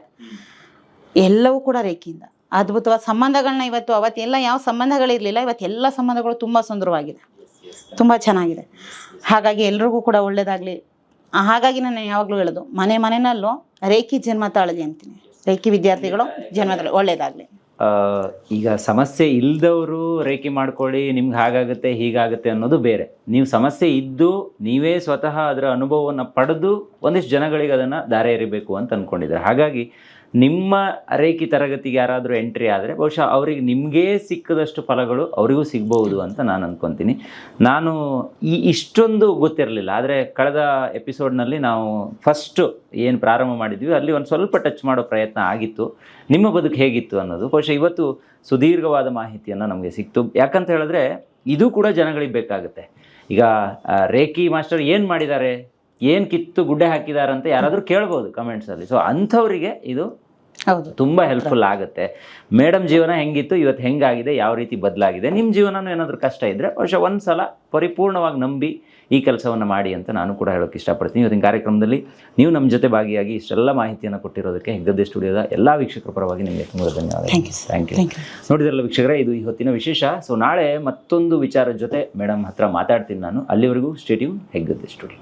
ಎಲ್ಲವೂ ಕೂಡ ರೇಖೆಯಿಂದ. ಅದ್ಭುತವಾದ ಸಂಬಂಧಗಳನ್ನ ಇವತ್ತು, ಅವತ್ತೆಲ್ಲ ಯಾವ ಸಂಬಂಧಗಳಿರಲಿಲ್ಲ ಇವತ್ತು ಎಲ್ಲ ಸಂಬಂಧಗಳು ತುಂಬ ಸುಂದರವಾಗಿದೆ. ತುಂಬ ಚೆನ್ನಾಗಿದೆ. ಹಾಗಾಗಿ ಎಲ್ರಿಗೂ ಕೂಡ ಒಳ್ಳೆಯದಾಗಲಿ ಹಾಗಾಗಿ ನಾನು ಯಾವಾಗಲೂ ಹೇಳೋದು, ಮನೆ ಮನೆಯಲ್ಲೂ ರೇಖಿ ಜನ್ಮ ತಾಳಲಿ ಅಂತೀನಿ. ರೇಖಿ ವಿದ್ಯಾರ್ಥಿಗಳು ಜನ್ಮ ತಾಳಿ ಒಳ್ಳೆಯದಾಗಲಿ ಈಗ ಸಮಸ್ಯೆ ಇಲ್ಲದವರು ರೇಖೆ ಮಾಡ್ಕೊಳ್ಳಿ, ನಿಮ್ಗೆ ಹಾಗಾಗುತ್ತೆ, ಹೀಗಾಗುತ್ತೆ ಅನ್ನೋದು ಬೇರೆ. ನೀವು ಸಮಸ್ಯೆ ಇದ್ದು, ನೀವೇ ಸ್ವತಃ ಅದರ ಅನುಭವವನ್ನು ಪಡೆದು ಒಂದಿಷ್ಟು ಜನಗಳಿಗೆ ಅದನ್ನು ದಾರೆ ಎರಿಬೇಕು ಅಂತ ಅಂದ್ಕೊಂಡಿದ್ದಾರೆ ಹಾಗಾಗಿ ನಿಮ್ಮ ರೇಖಿ ತರಗತಿಗೆ ಯಾರಾದರೂ ಎಂಟ್ರಿ ಆದರೆ ಬಹುಶಃ ಅವರಿಗೆ ನಿಮಗೇ ಸಿಕ್ಕದಷ್ಟು ಫಲಗಳು ಅವರಿಗೂ ಸಿಗ್ಬೋದು ಅಂತ ನಾನು ಅಂದ್ಕೊತೀನಿ ನಾನು ಈ ಇಷ್ಟೊಂದು ಗೊತ್ತಿರಲಿಲ್ಲ, ಆದರೆ ಕಳೆದ ಎಪಿಸೋಡ್ನಲ್ಲಿ ನಾವು ಫಸ್ಟು ಏನು ಪ್ರಾರಂಭ ಮಾಡಿದ್ವಿ, ಅಲ್ಲಿ ಒಂದು ಸ್ವಲ್ಪ ಟಚ್ ಮಾಡೋ ಪ್ರಯತ್ನ ಆಗಿತ್ತು. ನಿಮ್ಮ ಬದುಕು ಹೇಗಿತ್ತು ಅನ್ನೋದು, ಬಹುಶಃ ಇವತ್ತು ಸುದೀರ್ಘವಾದ ಮಾಹಿತಿಯನ್ನು ನಮಗೆ ಸಿಕ್ತು. ಯಾಕಂತ ಹೇಳಿದ್ರೆ ಇದು ಕೂಡ ಜನಗಳಿಗೆ ಬೇಕಾಗುತ್ತೆ. ಈಗ ರೇಖಿ ಮಾಸ್ಟರ್ ಏನು ಮಾಡಿದ್ದಾರೆ? ಏನು ಕಿತ್ತು ಗುಡ್ಡೆ ಹಾಕಿದ್ದಾರೆ ಅಂತ ಯಾರಾದರೂ ಕೇಳ್ಬೋದು ಕಮೆಂಟ್ಸಲ್ಲಿ ಸೊ ಅಂಥವರಿಗೆ ಇದು ಹೌದು. ತುಂಬ ಹೆಲ್ಪ್ಫುಲ್ ಆಗುತ್ತೆ. ಮೇಡಮ್ ಜೀವನ ಹೆಂಗಿತ್ತು ಇವತ್ತು ಹೆಂಗಾಗಿದೆ ಯಾವ ರೀತಿ ಬದಲಾಗಿದೆ ನಿಮ್ಮ ಜೀವನನೂ ಏನಾದರೂ ಕಷ್ಟ ಇದ್ದರೆ ವರ್ಷ ಒಂದು ಸಲ ಪರಿಪೂರ್ಣವಾಗಿ ನಂಬಿ ಈ ಕೆಲಸವನ್ನು ಮಾಡಿ ಅಂತ ನಾನು ಕೂಡ ಹೇಳೋಕೆ ಇಷ್ಟಪಡ್ತೀನಿ. ಇವತ್ತಿನ ಕಾರ್ಯಕ್ರಮದಲ್ಲಿ ನೀವು ನಮ್ಮ ಜೊತೆ ಭಾಗಿಯಾಗಿ ಇಷ್ಟೆಲ್ಲ ಮಾಹಿತಿಯನ್ನು ಕೊಟ್ಟಿರೋದಕ್ಕೆ ಹೆಗ್ಗದ್ದೆ ಸ್ಟುಡಿಯೋದ ಎಲ್ಲ ವೀಕ್ಷಕರ ಪರವಾಗಿ ನಿಮಗೆ ತುಂಬ ಧನ್ಯವಾದ ಥ್ಯಾಂಕ್ ಯು ನೋಡಿದ್ರಲ್ಲ ವೀಕ್ಷಕರೇ ಇದು ಇವತ್ತಿನ ವಿಶೇಷ. ಸೊ ನಾಳೆ ಮತ್ತೊಂದು ವಿಚಾರದ ಜೊತೆ ಮೇಡಮ್ ಹತ್ರ ಮಾತಾಡ್ತೀನಿ ನಾನು. ಅಲ್ಲಿವರೆಗೂ ಸ್ಟೇಟ್ಯೂನ್ ಹೆಗ್ಗದ್ದೆ ಸ್ಟುಡಿಯೋ.